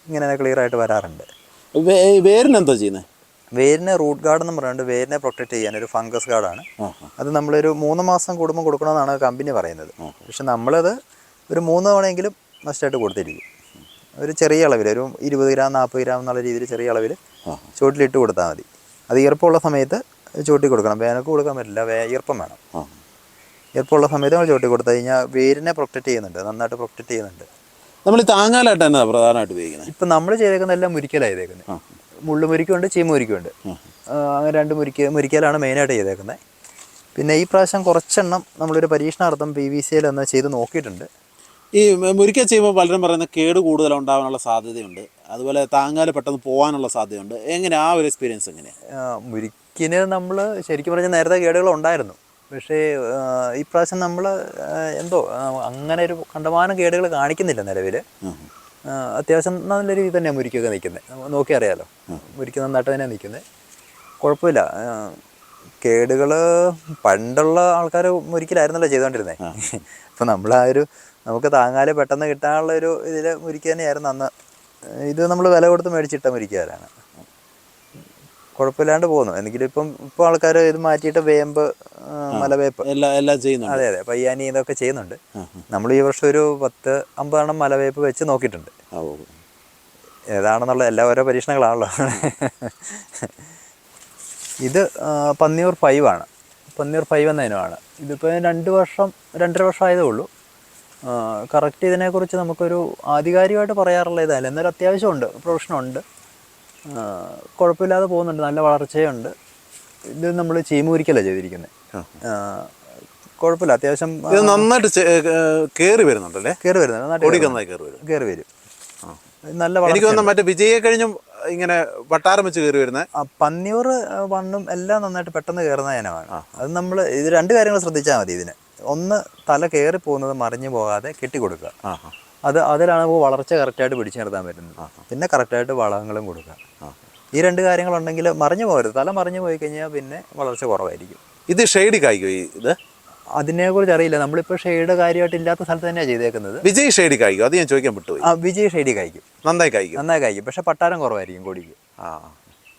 ഇങ്ങനെ ക്ലിയർ ആയിട്ട് വരാറുണ്ട്. വേരിനെന്താ വേരിന് എന്താ ചെയ്യുന്നത് വേരിനെ റൂട്ട് ഗാർഡ് എന്ന് പറയുന്നത് വേരിനെ പ്രൊട്ടക്ട് ചെയ്യാൻ ഒരു ഫംഗസ് ഗാർഡാണ് അത് നമ്മളൊരു മൂന്ന് മാസം കൂടുമ്പോൾ കൊടുക്കണമെന്നാണ് കമ്പനി പറയുന്നത്. പക്ഷെ നമ്മളത് ഒരു മൂന്ന് തവണയെങ്കിലും മസ്റ്റായിട്ട് കൊടുത്തിരിക്കും. ഒരു ചെറിയ അളവിൽ ഒരു ഇരുപത് ഗ്രാം നാൽപ്പത് ഗ്രാം എന്നുള്ള രീതിയിൽ ചെറിയ അളവിൽ ചുവട്ടിലിട്ട് കൊടുത്താൽ മതി. അത് ഈർപ്പമുള്ള സമയത്ത് ചുവട്ടി കൊടുക്കണം. വേനൽക്ക് കൊടുക്കാൻ പറ്റില്ല. വേ ഈർപ്പം വേണം. ഈർപ്പമുള്ള സമയത്ത് നമ്മൾ ചുവട്ടി കൊടുത്തു കഴിഞ്ഞാൽ വേരിനെ പ്രൊട്ടക്ട് ചെയ്യുന്നുണ്ട്. നന്നായിട്ട് പ്രൊട്ടക്ട് ചെയ്യുന്നുണ്ട്. നമ്മൾ താങ്ങാലായിട്ട് തന്നെ പ്രധാനമായിട്ട് ഉപയോഗിക്കുന്നത് ഇപ്പം നമ്മൾ ചെയ്തേക്കുന്ന എല്ലാം മുരിക്കലാണ് ചെയ്തേക്കുന്നത് മുള്ളു മുരിക്കുണ്ട് ചീമ മുരിക്കുണ്ട്. അങ്ങനെ രണ്ട് മുരിക്ക മുരിക്കലാണ് മെയിനായിട്ട് ചെയ്തേക്കുന്നത് പിന്നെ ഈ പ്രാവശ്യം കുറച്ചെണ്ണം നമ്മളൊരു പരീക്ഷണാർത്ഥം പി വി സിയിൽ ഒന്ന് ചെയ്ത് നോക്കിയിട്ടുണ്ട്. ഈ മുരിക്ക ചെയ്യുമ്പോൾ പലരും പറയുന്ന കേട് കൂടുതൽ ഉണ്ടാകാനുള്ള സാധ്യതയുണ്ട്. അതുപോലെ താങ്ങാൽ പെട്ടെന്ന് പോകാനുള്ള സാധ്യതയുണ്ട്. എങ്ങനെ ആ ഒരു എക്സ്പീരിയൻസ് എങ്ങനെയാണ് മുരിക്കിന് നമ്മൾ ശരിക്കും പറഞ്ഞാൽ നേരത്തെ കേടുകൾ ഉണ്ടായിരുന്നു. പക്ഷേ ഈ പ്രാവശ്യം നമ്മൾ എന്തോ അങ്ങനെ ഒരു കണ്ടമാനം കേടുകൾ കാണിക്കുന്നില്ല നിലവിൽ അത്യാവശ്യം നല്ല രീതിയിൽ തന്നെ മുരിക്കൊക്കെ നിൽക്കുന്നത് നോക്കി അറിയാലോ. മുരിക്ക് നന്നായിട്ട് തന്നെ നിൽക്കുന്നത് കുഴപ്പമില്ല. കേടുകൾ പണ്ടുള്ള ആൾക്കാർ മുരിക്കലായിരുന്നല്ലോ ചെയ്തുകൊണ്ടിരുന്നത് അപ്പം നമ്മൾ ആ ഒരു നമുക്ക് താങ്ങാൽ പെട്ടെന്ന് കിട്ടാനുള്ള ഒരു ഇതിൽ മുരിക്ക തന്നെയായിരുന്നു അന്ന്. ഇത് നമ്മൾ വില കൊടുത്ത് മേടിച്ചിട്ട മുരിക്കാരാണ് കുഴപ്പമില്ലാണ്ട് പോകുന്നു. എന്തെങ്കിലും ഇപ്പം ഇപ്പം ആൾക്കാർ ഇത് മാറ്റിയിട്ട് വേമ്പ് മലവേപ്പ്. എല്ലാം എല്ലാം ചെയ്യുന്നുണ്ട്. അതെ അതെ. പയ്യാനി ഇതൊക്കെ ചെയ്യുന്നുണ്ട്. നമ്മൾ ഈ വർഷം ഒരു പത്ത് അമ്പതെണ്ണം മലവേപ്പ് വെച്ച് നോക്കിയിട്ടുണ്ട്. ഏതാണെന്നുള്ള എല്ലാ ഓരോ പരീക്ഷണങ്ങളാണല്ലോ. ഇത് പന്നിയൂർ ഫൈവാണ് ആണ് പന്നിയൂർ ഫൈവ് എന്ന ഇനമാണ് ഇതിപ്പോൾ രണ്ട് വർഷം രണ്ടര വർഷം ആയതേ ഉള്ളൂ. കറക്റ്റ് ഇതിനെക്കുറിച്ച് നമുക്കൊരു ആധികാരികമായിട്ട് പറയാറുള്ള ഇതല്ല. എന്നാലും അത്യാവശ്യമുണ്ട്. പ്രൊഫഷനുണ്ട്. കുഴപ്പമില്ലാതെ പോകുന്നുണ്ട്. നല്ല വളർച്ചയുണ്ട്. ഇത് നമ്മൾ ചീമൂരിക്കല്ല ചെയ്തിരിക്കുന്നത് കുഴപ്പമില്ല. അത്യാവശ്യം ഇത് നന്നായിട്ട് കയറി വരുന്നുണ്ടല്ലേ? കയറി വരുന്നുണ്ട്. കയറി വരും. നല്ല എനിക്ക് തോന്നുന്നു മറ്റേ വിജയെ കഴിഞ്ഞും ഇങ്ങനെ വട്ടാരം വെച്ച് കയറി വരുന്നത് പന്നിയൂർ വണ്ണും എല്ലാം നന്നായിട്ട് പെട്ടെന്ന് കയറുന്ന ഇനമാണ്. അത് നമ്മൾ ഇത് രണ്ട് കാര്യങ്ങൾ ശ്രദ്ധിച്ചാൽ മതി ഇതിന്. ഒന്ന് തല കയറി പോകുന്നത് മറിഞ്ഞു പോകാതെ കെട്ടിക്കൊടുക്കുക. അത് അതിലാണ് വളർച്ച കറക്റ്റായിട്ട് പിടിച്ചു നിർത്താൻ പറ്റുന്നത്. പിന്നെ കറക്റ്റായിട്ട് വളങ്ങളും കൊടുക്കുക. ഈ രണ്ട് കാര്യങ്ങളുണ്ടെങ്കിൽ മറിഞ്ഞു പോകരുത്. തല മറിഞ്ഞു പോയി കഴിഞ്ഞാൽ പിന്നെ വളർച്ച കുറവായിരിക്കും. ഇത് ഷെയ്ഡ് കായ്ക്കോ ഇത്? അതിനെക്കുറിച്ച് അറിയില്ല. നമ്മളിപ്പോൾ ഷെയ്ഡ് കാര്യമായിട്ട് ഇല്ലാത്ത സ്ഥലത്ത് തന്നെയാണ് ചെയ്തേക്കുന്നത്. വിജയ് ഷെയ്ഡ് കായ്ക്കോ. അത് ഞാൻ ചോദിക്കാൻ വിട്ടുപോയി ആ വിജയ് ഷെയ്ഡി കായ്ക്കും. നന്നായി കായ്ക്കും. നന്നായി കായ്ക്കും. പക്ഷേ പട്ടാരം കുറവായിരിക്കും കൊടിക്ക്. ആ.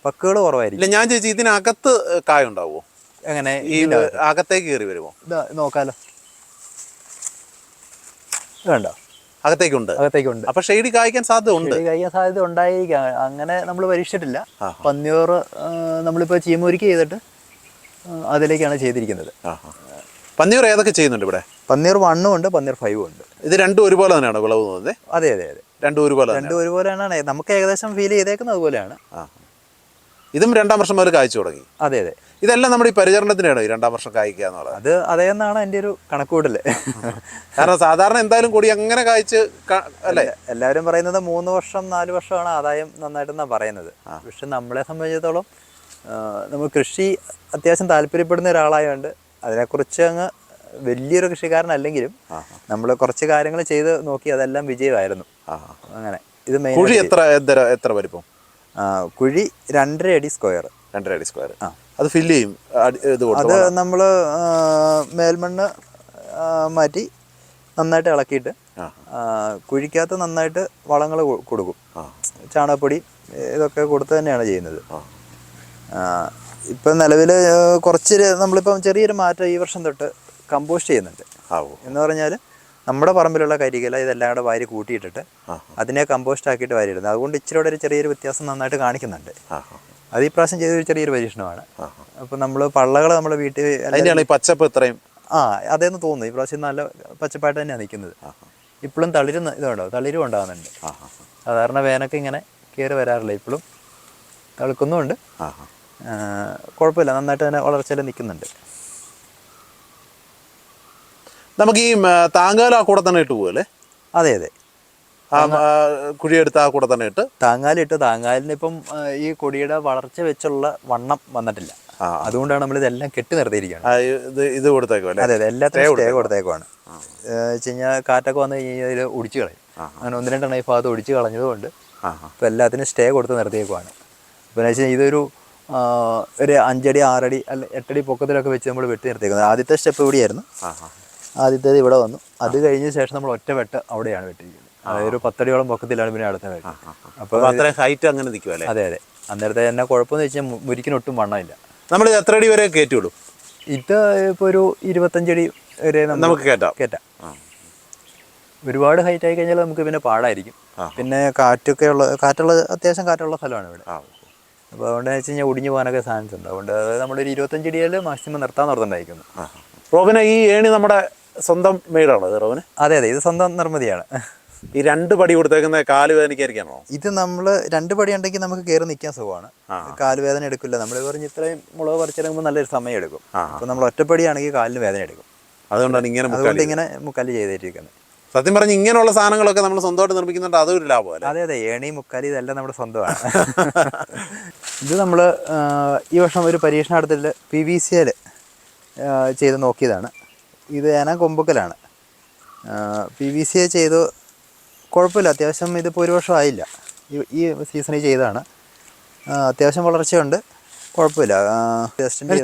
പക്കുകൾ കുറവായിരിക്കും. ഇല്ല ഞാൻ ചോദിച്ചു ഇതിനകത്ത് കായ ഉണ്ടാവുമോ? എങ്ങനെ? ഈ അകത്തേക്ക് കയറി വരുമോ? ഇതാ നോക്കാലോ. വേണ്ട. അകത്തേക്കുണ്ട്. അകത്തേക്കുണ്ട്. അപ്പൊ ഷെയ്ഡ് കായ്ക്കാൻ സാധ്യത ഉണ്ട് കായ്ക്കാൻ സാധ്യത ഉണ്ടായിരിക്കാം. അങ്ങനെ നമ്മൾ പരീക്ഷിച്ചിട്ടില്ല. പന്നിയൂർ നമ്മളിപ്പോ ചീമൂരിക്ക് ചെയ്തിട്ട് അതിലേക്കാണ് ചെയ്തിരിക്കുന്നത്. പന്നിയൂർ ഏതൊക്കെ ചെയ്യുന്നുണ്ട് ഇവിടെ? പന്നീർ വണ്ണും ഉണ്ട് പന്നീർ ഫൈവും ഉണ്ട്. ഇത് രണ്ടും ഒരുപോലെ തന്നെയാണ് വിളവ് തോന്നുന്നത്? അതെ അതെ അതെ. രണ്ടും ഒരുപോലെ രണ്ടും ഒരുപോലെയാണ് നമുക്ക് ഏകദേശം ഫീൽ ചെയ്തേക്കുന്നത് അതുപോലെയാണ്. ഇതും രണ്ടാം വർഷം മുതൽ കായ്ച്ചു തുടങ്ങി. അതെ അതെ. ഇതെല്ലാം നമ്മുടെ ഈ പരിചരണത്തിനാണ് ഈ രണ്ടാം വർഷം കായ്ക്കുക എന്നുള്ളത്. അത് അതേന്നാണ് എന്റെ ഒരു കണക്കുകൂടൽ കാരണം സാധാരണ എന്തായാലും കൂടി അങ്ങനെ കായ്ച്ച് അല്ലെ? എല്ലാവരും പറയുന്നത് മൂന്ന് വർഷം നാല് വർഷമാണ് ആദായം നന്നായിട്ടെന്നാണ് പറയുന്നത്. പക്ഷെ നമ്മളെ സംബന്ധിച്ചിടത്തോളം നമ്മൾ കൃഷി അത്യാവശ്യം താല്പര്യപ്പെടുന്ന ഒരാളായതുകൊണ്ട് അതിനെക്കുറിച്ച് അങ്ങ് വലിയൊരു കൃഷിക്കാരനല്ലെങ്കിലും നമ്മൾ കുറച്ച് കാര്യങ്ങൾ ചെയ്ത് നോക്കി അതെല്ലാം വിജയമായിരുന്നു. അങ്ങനെ. ഇത് മെയിൻ കുഴി എത്ര എത്ര എത്ര വലിപ്പം? കുഴി രണ്ടര അടി സ്ക്വയർ രണ്ടര അടി സ്ക്വയർ അത് ഫില്ല് ചെയ്യും ഇത് അത് നമ്മൾ മേൽമണ്ണ് മാറ്റി നന്നായിട്ട് ഇളക്കിയിട്ട് കുഴിക്കാത്ത കുഴിക്കകത്ത് നന്നായിട്ട് വളങ്ങൾ കൊടുക്കും. ചാണകപ്പൊടി ഇതൊക്കെ കൊടുത്ത് തന്നെയാണ് ചെയ്യുന്നത്. ഇപ്പം നിലവിൽ കുറച്ച് നമ്മളിപ്പം ചെറിയൊരു മാറ്റം ഈ വർഷം തൊട്ട് കമ്പോസ്റ്റ് ചെയ്യുന്നുണ്ട്. എന്ന് പറഞ്ഞാൽ നമ്മുടെ പറമ്പിലുള്ള കരികല ഇതെല്ലാം കൂടെ വാരി കൂട്ടിയിട്ടിട്ട് അതിനെ കമ്പോസ്റ്റ് ആക്കിയിട്ട് വാരിയിടുന്നത് അതുകൊണ്ട് ഇച്ചിരി ഒരു ചെറിയൊരു വ്യത്യാസം നന്നായിട്ട് കാണിക്കുന്നുണ്ട്. അത് ഈ പ്രാവശ്യം ചെയ്തൊരു ചെറിയൊരു പരീക്ഷണമാണ്. അപ്പൊ നമ്മൾ പള്ളകൾ നമ്മുടെ വീട്ടിൽ അതിന്റെയാണ് ഈ പച്ചപ്പ് ഇത്രയും? ആ അതേന്ന് തോന്നുന്നു. ഈ പ്രാവശ്യം നല്ല പച്ചപ്പായിട്ട് തന്നെയാണ് നിൽക്കുന്നത് ഇപ്പോഴും തളിരുന്ന ഇതുണ്ടോ? തളിരും ഉണ്ടാകുന്നുണ്ട്. സാധാരണ വേനൊക്കെ ഇങ്ങനെ കയറി വരാറില്ല. ഇപ്പോഴും തളിക്കുന്നുമുണ്ട്. കുഴപ്പമില്ല. നന്നായിട്ട് തന്നെ വളർച്ചയിൽ നിൽക്കുന്നുണ്ട്. നമുക്ക് ഈ താങ്കാല കൂടെ തന്നെ ഇട്ട് പോകല്ലേ അതെ അതെ. ആ കുഴിയെടുത്ത് ആ കൂടെ തന്നെ ഇട്ട്? താങ്ങാലിട്ട് താങ്ങാലിന് ഇപ്പം ഈ കൊടിയുടെ വളർച്ച വെച്ചുള്ള വണ്ണം വന്നിട്ടില്ല. അതുകൊണ്ടാണ് നമ്മൾ ഇതെല്ലാം കെട്ടി നിർത്തിയിരിക്കുകയാണ്. ഇത് ഇത് കൊടുത്തേക്കും അല്ലേ? അതെ അതെ. എല്ലാത്തിനും സ്റ്റേ വെച്ച് കഴിഞ്ഞാൽ കാറ്റൊക്കെ വന്ന് കഴിഞ്ഞാൽ ഇതിൽ ഒടിച്ചു കളയും. അങ്ങനെ ഒന്ന് രണ്ടെണ്ണം ഈ ഭാഗത്ത് ഒടിച്ചു കളഞ്ഞതുകൊണ്ട് ഇപ്പം എല്ലാത്തിനും സ്റ്റേ കൊടുത്ത് നിർത്തിയേക്കുവാണ്. അപ്പം എന്ന് വെച്ചാൽ ഇതൊരു ഒരു അഞ്ചടി ആറടി അല്ല എട്ടടി പൊക്കത്തിലൊക്കെ വെച്ച് നമ്മൾ വെട്ടി നിർത്തിയേക്കുന്നത്. ആദ്യത്തെ സ്റ്റെപ്പ് ഇവിടെയായിരുന്നു. ആദ്യത്തേത് ഇവിടെ വന്നു. അത് കഴിഞ്ഞ ശേഷം നമ്മൾ ഒറ്റ വെട്ട് അവിടെയാണ് വെട്ടിയിരിക്കുന്നത്. അതായത് ഒരു പത്തടിയോളം പൊക്കത്തിലാണ് പിന്നെ അടുത്ത അപ്പോൾ അത്രയും ഹൈറ്റ് അങ്ങനെ നിൽക്കും അല്ലേ അതെ അതെ. അന്നേരത്തെ എന്നെ കുഴപ്പമെന്ന് വെച്ചാൽ മുരിക്കിനൊട്ടും വണ്ണമില്ല. നമ്മൾ എത്ര അടി വരെ കയറ്റുള്ളൂ ഇത് ഇപ്പോൾ ഒരു ഇരുപത്തഞ്ചടി വരെ നമുക്ക് കയറ്റാം കയറ്റാം ഒരുപാട് ഹൈറ്റ് ആയി കഴിഞ്ഞാൽ നമുക്ക് പിന്നെ പാടായിരിക്കും. പിന്നെ കാറ്റൊക്കെ ഉള്ള കാറ്റുള്ള അത്യാവശ്യം കാറ്റുള്ള സ്ഥലമാണ് ഇവിടെ. അപ്പൊ അപ്പോൾ അതുകൊണ്ട് വെച്ച് കഴിഞ്ഞാൽ ഒടിഞ്ഞു പോകാനൊക്കെ ചാൻസ് ഉണ്ട്. അതുകൊണ്ട് അത് നമ്മളൊരു ഇരുപത്തഞ്ചടിയിൽ മാക്സിമം നിർത്താൻ നിർത്തുണ്ടായിരിക്കുന്നു റോബിനെ ഈ ഏണി നമ്മുടെ സ്വന്തം മെയ്ഡാണോ റോബിന്? അതെ അതെ. ഇത് സ്വന്തം നിർമ്മിതിയാണ്. ഈ രണ്ട് പടി കൊടുത്തേക്കുന്ന കാൽ വേദനിക്കായിരിക്കാണോ ഇത് നമ്മൾ രണ്ട് പടി ഉണ്ടെങ്കിൽ നമുക്ക് കയറി നിൽക്കാൻ സുഖമാണ്. കാലുവേദന എടുക്കില്ല. നമ്മൾ പറഞ്ഞ് ഇത്രയും മുളക് പറിച്ചിറങ്ങുമ്പോൾ നല്ലൊരു സമയം എടുക്കും. അപ്പോൾ നമ്മൾ ഒറ്റപ്പടിയാണെങ്കിൽ കാലിന് വേദന എടുക്കും. അതുകൊണ്ടാണ് ഇങ്ങനെ അതുകൊണ്ട് ഇങ്ങനെ മുക്കാലി ചെയ്തിരിക്കുന്നത് സത്യം പറഞ്ഞ് ഇങ്ങനെയുള്ള സാധനങ്ങളൊക്കെ നമ്മൾ സ്വന്തമായിട്ട് നിർമ്മിക്കുന്നുണ്ട് അതൊരു ലാഭം അതെ അതെ. ഏണി മുക്കാലി ഇതെല്ലാം നമ്മുടെ സ്വന്തമാണ്. ഇത് നമ്മൾ ഈ വർഷം ഒരു പരീക്ഷണ പരീക്ഷണാർത്ഥത്തിൽ പി വി സി എൽ ചെയ്ത് നോക്കിയതാണ്. ഇത് ഏന കൊമ്പുക്കലാണ് പി വി സി എ ചെയ്തു കുഴപ്പമില്ല. അത്യാവശ്യം ഇതിപ്പോൾ ഒരു വർഷം ആയില്ല ഈ- സീസണിൽ ചെയ്തതാണ്. അത്യാവശ്യം വളർച്ചയുണ്ട്. കുഴപ്പമില്ല.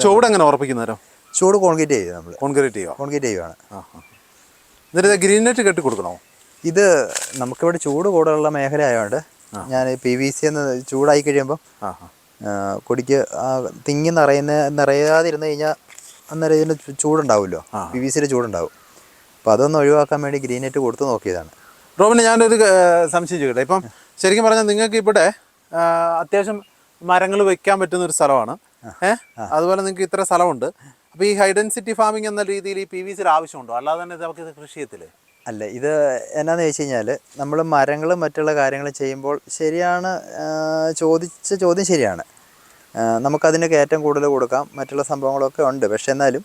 ചുവട് എങ്ങനെ ഉറപ്പിക്കുന്നേരം ചൂട് കോൺക്രീറ്റ് ചെയ്യുക നമ്മൾ കോൺക്രീറ്റ് ചെയ്യുക കോൺക്രീറ്റ് ചെയ്യുവാണ്. എന്നിട്ട് ഗ്രീൻ നെറ്റ് കെട്ടി കൊടുക്കണോ? ഇത് നമുക്കിവിടെ ചൂട് കൂടുതലുള്ള മേഖല ആയതുകൊണ്ട് ഞാൻ പി വി സി എന്ന് ചൂടായി കഴിയുമ്പം കൊടിക്ക് തിങ്ങി നിറയുന്ന നിറയാതിരുന്ന് കഴിഞ്ഞാൽ അന്നേരം ഇതിന്റെ ചൂടുണ്ടാവുമല്ലോ. പി വി സിയിൽ ചൂടുണ്ടാവും. അപ്പോൾ അതൊന്ന് ഒഴിവാക്കാൻ വേണ്ടി ഗ്രീൻ നെറ്റ് കൊടുത്ത് നോക്കിയതാണ്. റോബിന് ഞാനൊരു സംശയം ചോദിക്കട്ടെ. ഇപ്പം ശരിക്കും പറഞ്ഞാൽ നിങ്ങൾക്ക് ഇവിടെ അത്യാവശ്യം മരങ്ങൾ വെക്കാൻ പറ്റുന്ന ഒരു സ്ഥലമാണ്. ഏഹ് അതുപോലെ നിങ്ങൾക്ക് ഇത്ര സ്ഥലമുണ്ട്. അപ്പോൾ ഈ ഹൈഡൻസിറ്റി ഫാമിംഗ് എന്ന രീതിയിൽ ഈ പി വി സിയുടെ ആവശ്യമുണ്ടോ? അല്ലാതെ തന്നെ നമുക്ക് ഇത് കൃഷി ചെയ്യത്തില്ലേ? അല്ല ഇത് എന്നാന്ന് ചോദിച്ചു കഴിഞ്ഞാൽ നമ്മൾ മരങ്ങളും മറ്റുള്ള കാര്യങ്ങളും ചെയ്യുമ്പോൾ ശരിയാണ് ചോദിച്ച ചോദ്യം ശരിയാണ്. നമുക്കതിനൊക്കെ ഏറ്റവും കൂടുതൽ കൊടുക്കാം. മറ്റുള്ള സംഭവങ്ങളൊക്കെ ഉണ്ട്. പക്ഷെ എന്നാലും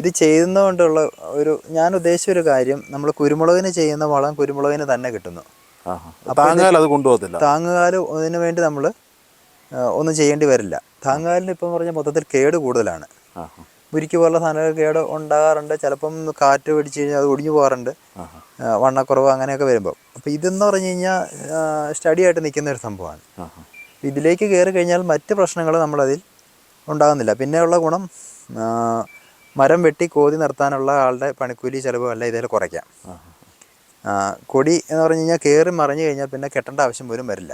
ഇത് ചെയ്യുന്നതുകൊണ്ടുള്ള ഒരു ഞാൻ ഉദ്ദേശിച്ച ഒരു കാര്യം നമ്മൾ കുരുമുളകിന് ചെയ്യുന്ന വളം കുരുമുളകിന് തന്നെ കിട്ടുന്നു. താങ്ങാൽ അത് കൊണ്ടുപോകത്തില്ല. അതിന് വേണ്ടി നമ്മൾ ഒന്നും ചെയ്യേണ്ടി വരില്ല. താങ്ങുകാലിന് ഇപ്പം പറഞ്ഞാൽ മൊത്തത്തിൽ കേട് കൂടുതലാണ്. മുരിക്ക് പോലുള്ള സാധനങ്ങൾ കേട് ഉണ്ടാകാറുണ്ട്. ചിലപ്പം കാറ്റ് പിടിച്ചു കഴിഞ്ഞാൽ അത് ഒടിഞ്ഞു പോകാറുണ്ട്. വണ്ണക്കുറവ് അങ്ങനെയൊക്കെ വരുമ്പോൾ അപ്പോൾ ഇതെന്ന് പറഞ്ഞു കഴിഞ്ഞാൽ സ്റ്റഡി ആയിട്ട് നിൽക്കുന്ന ഒരു സംഭവമാണ്. ഇതിലേക്ക് കയറി കഴിഞ്ഞാൽ മറ്റ് പ്രശ്നങ്ങൾ നമ്മളതിൽ ഉണ്ടാകുന്നില്ല. പിന്നെയുള്ള ഗുണം മരം വെട്ടി കോതി നിർത്താനുള്ള ആളുടെ പണിക്കൂലി ചിലവ് അല്ല ഇതിൽ കുറയ്ക്കാം. കൊടി എന്ന് പറഞ്ഞു കഴിഞ്ഞാൽ കയറി മറിഞ്ഞു കഴിഞ്ഞാൽ പിന്നെ കെട്ടേണ്ട ആവശ്യം പോലും വരില്ല.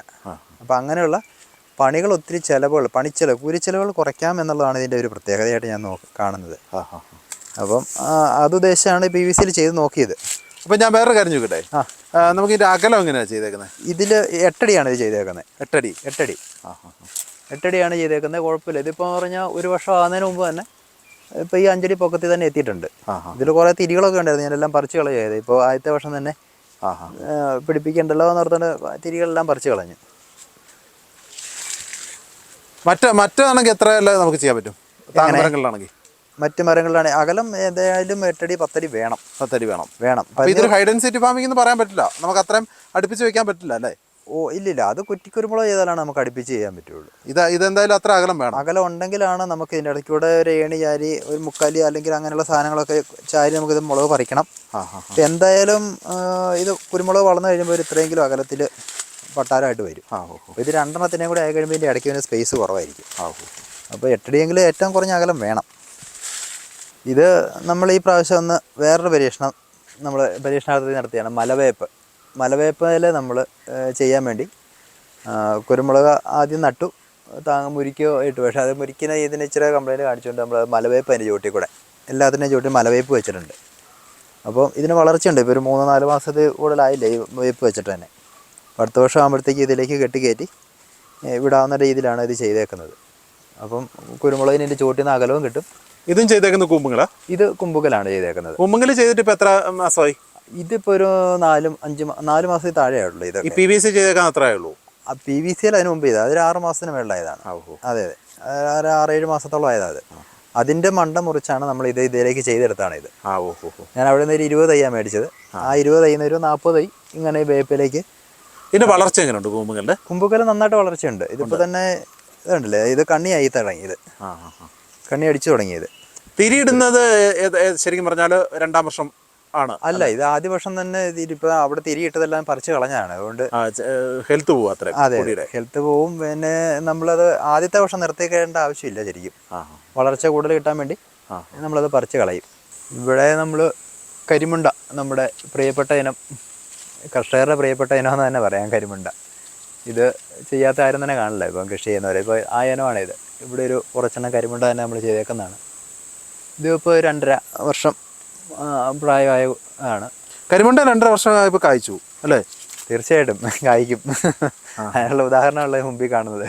അപ്പം അങ്ങനെയുള്ള പണികൾ ഒത്തിരി ചിലവുകൾ പണിച്ചെലവ് കൂലിച്ചിലവുകൾ കുറയ്ക്കാം എന്നുള്ളതാണ് ഇതിന്റെ ഒരു പ്രത്യേകതയായിട്ട് ഞാൻ നോക്ക് കാണുന്നത്. അപ്പം അത് ഉദ്ദേശമാണ് പി വി സിയിൽ ചെയ്ത് നോക്കിയത്. അപ്പം ഞാൻ വേറെ കാര്യം ചോദിക്കട്ടെ? നമുക്ക് ഇതിന്റെ അകലം എങ്ങനെയാണ് ചെയ്തേക്കുന്നത് ഇതിൽ എട്ടടിയാണ് ഇത് ചെയ്തേക്കുന്നത് എട്ടടി? എട്ടടി. എട്ടടിയാണ് ചെയ്തേക്കുന്നത് കുഴപ്പമില്ല. ഇതിപ്പോൾ പറഞ്ഞാൽ ഒരു വർഷം ആകുന്നതിന് മുമ്പ് തന്നെ ഇപ്പോൾ ഈ അഞ്ചടി പൊക്കത്തിൽ തന്നെ എത്തിയിട്ടുണ്ട്. ഇതിൽ കുറേ തിരികളൊക്കെ ഉണ്ടായിരുന്നു. ഞാനെല്ലാം പറിച്ചു കളയത് ഇപ്പോൾ ആദ്യത്തെ വർഷം തന്നെ പിടിപ്പിക്കണ്ടല്ലോ എന്ന് ഓർത്തുകൊണ്ട് തിരികളെല്ലാം പറിച്ചു കളഞ്ഞു. മറ്റ മറ്റാണെങ്കിൽ എത്ര നമുക്ക് ചെയ്യാൻ പറ്റും? മരങ്ങളിലാണെങ്കിൽ. മറ്റു മരങ്ങളിലാണ് അകലം ഏതായാലും എട്ടടി പത്തടി വേണം. പത്തടി വേണം. വേണം. ഹൈഡൻസിറ്റി ഇതൊരു ഹൈ ഡെൻസിറ്റി ഫാമിംഗ് എന്ന് പറയാൻ പറ്റില്ല. നമുക്ക് അത്രയും അടുപ്പിച്ച് വെക്കാൻ പറ്റില്ല അല്ലേ? ഓ ഇല്ലില്ല. അത് കുറ്റിക്കുരുമുളക് ചെയ്താലാണ് നമുക്ക് അടുപ്പിച്ച് ചെയ്യാൻ പറ്റുള്ളൂ. ഇത് ഇതെന്തായാലും അത്ര അകലം വേണം. അകലം ഉണ്ടെങ്കിലാണ് നമുക്ക് ഇതിന്റെ ഇടയ്ക്കൂടെ ഒരു ഏണി ചാരി ഒരു മുക്കാലി അല്ലെങ്കിൽ അങ്ങനെയുള്ള സാധനങ്ങളൊക്കെ ചാരി നമുക്ക് ഇത് മുളക് പറിക്കണം. അപ്പം എന്തായാലും ഇത് കുരുമുളക് വളർന്നു കഴിയുമ്പോൾ ഒരു ഇത്രയെങ്കിലും അകലത്തിൽ പട്ടാരമായിട്ട് വരും. ഇത് രണ്ടെണ്ണത്തിനെയും കൂടെ ആയി കഴിയുമ്പോൾ ഇതിന്റെ ഇടയ്ക്ക് സ്പേസ് കുറവായിരിക്കും. അപ്പോൾ എട്ടടിയെങ്കിലും ഏറ്റവും കുറഞ്ഞ അകലം വേണം. ഇത് നമ്മൾ ഈ പ്രാവശ്യം ഒന്ന് വേറൊരു പരീക്ഷണം നമ്മൾ പരീക്ഷണാർത്ഥത്തിൽ നടത്തിയാണ് മലവേപ്പ്. മലവേപ്പിൽ നമ്മൾ ചെയ്യാൻ വേണ്ടി. കുരുമുളക് ആദ്യം നട്ടു. താങ്ങ മുരിക്കോ ഇട്ടു. പക്ഷേ അത് മുരിക്കുന്ന ഇതിന് ഇച്ചിരി കംപ്ലൈന്റ് കാണിച്ചുകൊണ്ട് നമ്മൾ മലവേപ്പ് അതിന്റെ ചുവട്ടിൽ കൂടെ. എല്ലാത്തിന്റെയും ചുവട്ടിൽ മലവേപ്പ് വെച്ചിട്ടുണ്ട്. അപ്പോൾ ഇതിന് വളർച്ചയുണ്ട്. ഇപ്പോൾ ഒരു മൂന്ന് നാല് മാസത്തിൽ കൂടുതലായില്ലേ ഈ വേപ്പ് വെച്ചിട്ട് തന്നെ. അടുത്ത വർഷം ആകുമ്പോഴത്തേക്ക് ഇതിലേക്ക് കെട്ടിക്കയറ്റി വിടാവുന്ന രീതിയിലാണ് ഇത് ചെയ്തേക്കുന്നത്. അപ്പം കുരുമുളകിന് ഇതിന്റെ ചുവട്ടിൽ നിന്ന് അകലവും കിട്ടും. ഇതും ചെയ്തേക്കുന്ന കുമ്പുങ്ങളാ ഇത് കുമ്പുകലാണ് ചെയ്തേക്കുന്നത്. കുമ്പുങ്ങൾ ചെയ്തിട്ട് ഇപ്പോൾ എത്ര മാസമായി? ഇതിപ്പോൾ ഒരു നാലും അഞ്ച് നാലു മാസത്തിൽ താഴെയുള്ളൂ ഈ ഇതൊക്കെ പി വി സി ചെയ്തേക്കാൻ അത്രയേ ഉള്ളൂ? ആ പി വി സിയിൽ അതിന് മുമ്പ് ചെയ്താൽ അതൊരു ആറ് മാസത്തിന് മേളിലായതാണ്. അതെ അതെ. ഒരു ആറേഴ് മാസത്തോളം ആയതാണ് അത്. അതിന്റെ മണ്ട മുറിച്ചാണ് നമ്മൾ ഇത് ഇതിലേക്ക് ചെയ്തെടുത്താണ് ഇത്. ഞാൻ അവിടെ നിന്ന് ഒരു ഇരുപത് തൈയാണ് മേടിച്ചത്. ആ. ഇരുപത് തൈന്ന് ഒരു നാൽപ്പത് തൈ ഇങ്ങനെ വേപ്പിലേക്ക് ഇതിന്റെ വളർച്ച എങ്ങനെയുണ്ട് കുമ്പുകളുടെ കുമ്പുകല നന്നായിട്ട് വളർച്ചയുണ്ട്. ഇതിപ്പോൾ തന്നെ ഇതുണ്ടല്ലേ ഇത് കണ്ണിയായി തുടങ്ങിയത് ആ ആ ആ. കണ്ണി അടിച്ചു തുടങ്ങിയത് തിരിയിടുന്നത് ശരിക്കും പറഞ്ഞാൽ രണ്ടാം വർഷം ആണ്. അല്ല ഇത് ആദ്യ വർഷം തന്നെ ഇപ്പൊ അവിടെ തിരിയിട്ടതെല്ലാം പറിച്ചു കളഞ്ഞാണ്. അതുകൊണ്ട് ഹെൽത്ത് പോവും അത്ര അതെ ഹെൽത്ത് പോവും. പിന്നെ നമ്മളത് ആദ്യത്തെ വർഷം നിർത്തി കഴിയേണ്ട ആവശ്യമില്ല ശരിക്കും. വളർച്ച കൂടുതൽ കിട്ടാൻ വേണ്ടി. നമ്മളത് പറിച്ചു കളയും. ഇവിടെ നമ്മൾ കരിമുണ്ട നമ്മുടെ പ്രിയപ്പെട്ട ഇനം കർഷകരുടെ പ്രിയപ്പെട്ട ഇനം എന്ന് തന്നെ പറയാം കരിമുണ്ട. ഇത് ചെയ്യാത്ത ആരും തന്നെ കാണില്ല ഇപ്പം കൃഷി ചെയ്യുന്നവരെ. ഇപ്പോൾ ആ ഇനമാണ് ഇത് ഇവിടെ ഒരു കുറച്ചെണ്ണം കരിമുണ്ട തന്നെ നമ്മൾ ചെയ്തേക്കുന്നതാണ്. ഇതിപ്പോൾ രണ്ടര വർഷം പ്രായമായ ആണ്. കരിമണ്ട രണ്ടര വർഷമായപ്പോൾ കായ്ച്ചു. അല്ലേ? തീർച്ചയായിട്ടും. കായ്ക്കും. അതിനുള്ള ഉദാഹരണമുള്ള മുമ്പിൽ കാണുന്നത്.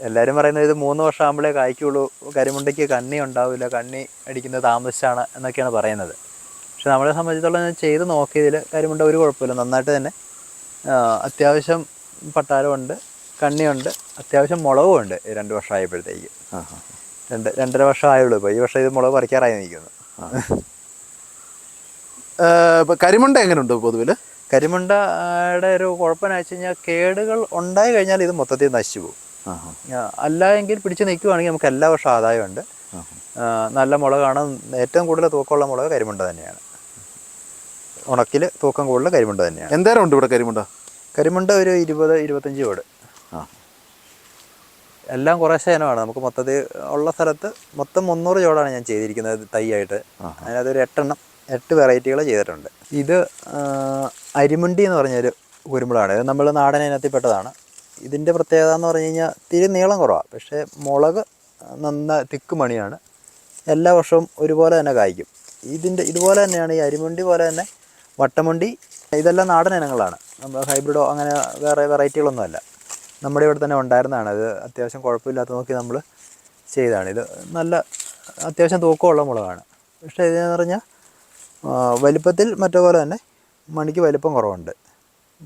എല്ലാവരും പറയുന്നത് ഇത് മൂന്ന് വർഷം ആകുമ്പോഴേ കായ്ക്കുള്ളൂ. കരിമുണ്ടയ്ക്ക് കണ്ണി ഉണ്ടാവില്ല. കണ്ണി അടിക്കുന്നത് താമസിച്ചാണ് എന്നൊക്കെയാണ് പറയുന്നത്. പക്ഷെ നമ്മളെ സംബന്ധിച്ചിടത്തോളം ചെയ്ത് നോക്കിയതിൽ കരിമുണ്ട ഒരു കുഴപ്പമില്ല. നന്നായിട്ട് തന്നെ അത്യാവശ്യം പട്ടാരമുണ്ട് കണ്ണിയുണ്ട് അത്യാവശ്യം മുളകും ഉണ്ട് രണ്ട് വർഷം ആയപ്പോഴത്തേക്ക്. രണ്ട് രണ്ടര വർഷം ആയുള്ളൂ. ഇപ്പോൾ ഈ വർഷം ഇത് മുളക് പറിക്കാറായി നിൽക്കുന്നു. കരിമണ്ട എങ്ങനെയുണ്ട് പൊതുവിൽ കരിമുണ്ടയുടെ ഒരു കുഴപ്പമെന്ന് വെച്ച് കഴിഞ്ഞാൽ കേടുകൾ ഉണ്ടായി കഴിഞ്ഞാൽ ഇത് മൊത്തത്തിൽ നശിച്ചു പോകും. അല്ല എങ്കിൽ പിടിച്ച് നിൽക്കുവാണെങ്കിൽ നമുക്ക് എല്ലാ വർഷവും ആദായമുണ്ട്. നല്ല മുളകാണ്. ഏറ്റവും കൂടുതൽ തൂക്കമുള്ള മുളക് കരിമുണ്ട തന്നെയാണ്. ഉണക്കിൽ തൂക്കം കൂടുതൽ കരിമുണ്ട തന്നെയാണ്. എന്തേരം ഉണ്ട് ഇവിടെ കരിമുണ്ട? കരിമുണ്ട ഒരു ഇരുപത് ഇരുപത്തഞ്ച് വീട്. ആ. എല്ലാം കുറേ ശേനമാണ് നമുക്ക് മൊത്തത്തിൽ ഉള്ള സ്ഥലത്ത് മൊത്തം മുന്നൂറ് ചോടാണ് ഞാൻ ചെയ്തിരിക്കുന്നത് തൈയായിട്ട്. അതിനകത്തൊരു എട്ടെണ്ണം എട്ട് വെറൈറ്റികൾ ചെയ്തിട്ടുണ്ട്. ഇത് അരിമുണ്ടി എന്ന് പറഞ്ഞൊരു കുരുമുളകാണ്. ഇത് നമ്മൾ നാടൻ ഇനത്തിൽപ്പെട്ടതാണ് ഇതിന്റെ പ്രത്യേകത എന്ന് പറഞ്ഞു കഴിഞ്ഞാൽ തിരി നീളം കുറവാണ് പക്ഷേ മുളക് നന്ന തിക്ക് മണിയാണ്. എല്ലാ വർഷവും ഒരുപോലെ തന്നെ കായ്ക്കും. ഇതിന്റെ ഇതുപോലെ തന്നെയാണ് ഈ അരിമുണ്ടി പോലെ തന്നെ വട്ടമുണ്ടി. ഇതെല്ലാം നാടൻ ഇനങ്ങളാണ്. നമ്മൾ ഹൈബ്രിഡോ അങ്ങനെ വേറെ വെറൈറ്റികളൊന്നുമല്ല. നമ്മുടെ ഇവിടെ തന്നെ ഉണ്ടായിരുന്നതാണ്. അത് അത്യാവശ്യം കുഴപ്പമില്ലാത്ത നോക്കി നമ്മൾ ചെയ്തതാണ്. ഇത് നല്ല അത്യാവശ്യം തൂക്കമുള്ള മുളകാണ്. പക്ഷേ ഇതെന്ന് പറഞ്ഞാൽ വലിപ്പത്തിൽ മറ്റേ പോലെ തന്നെ മണിക്ക് വലിപ്പം കുറവുണ്ട്.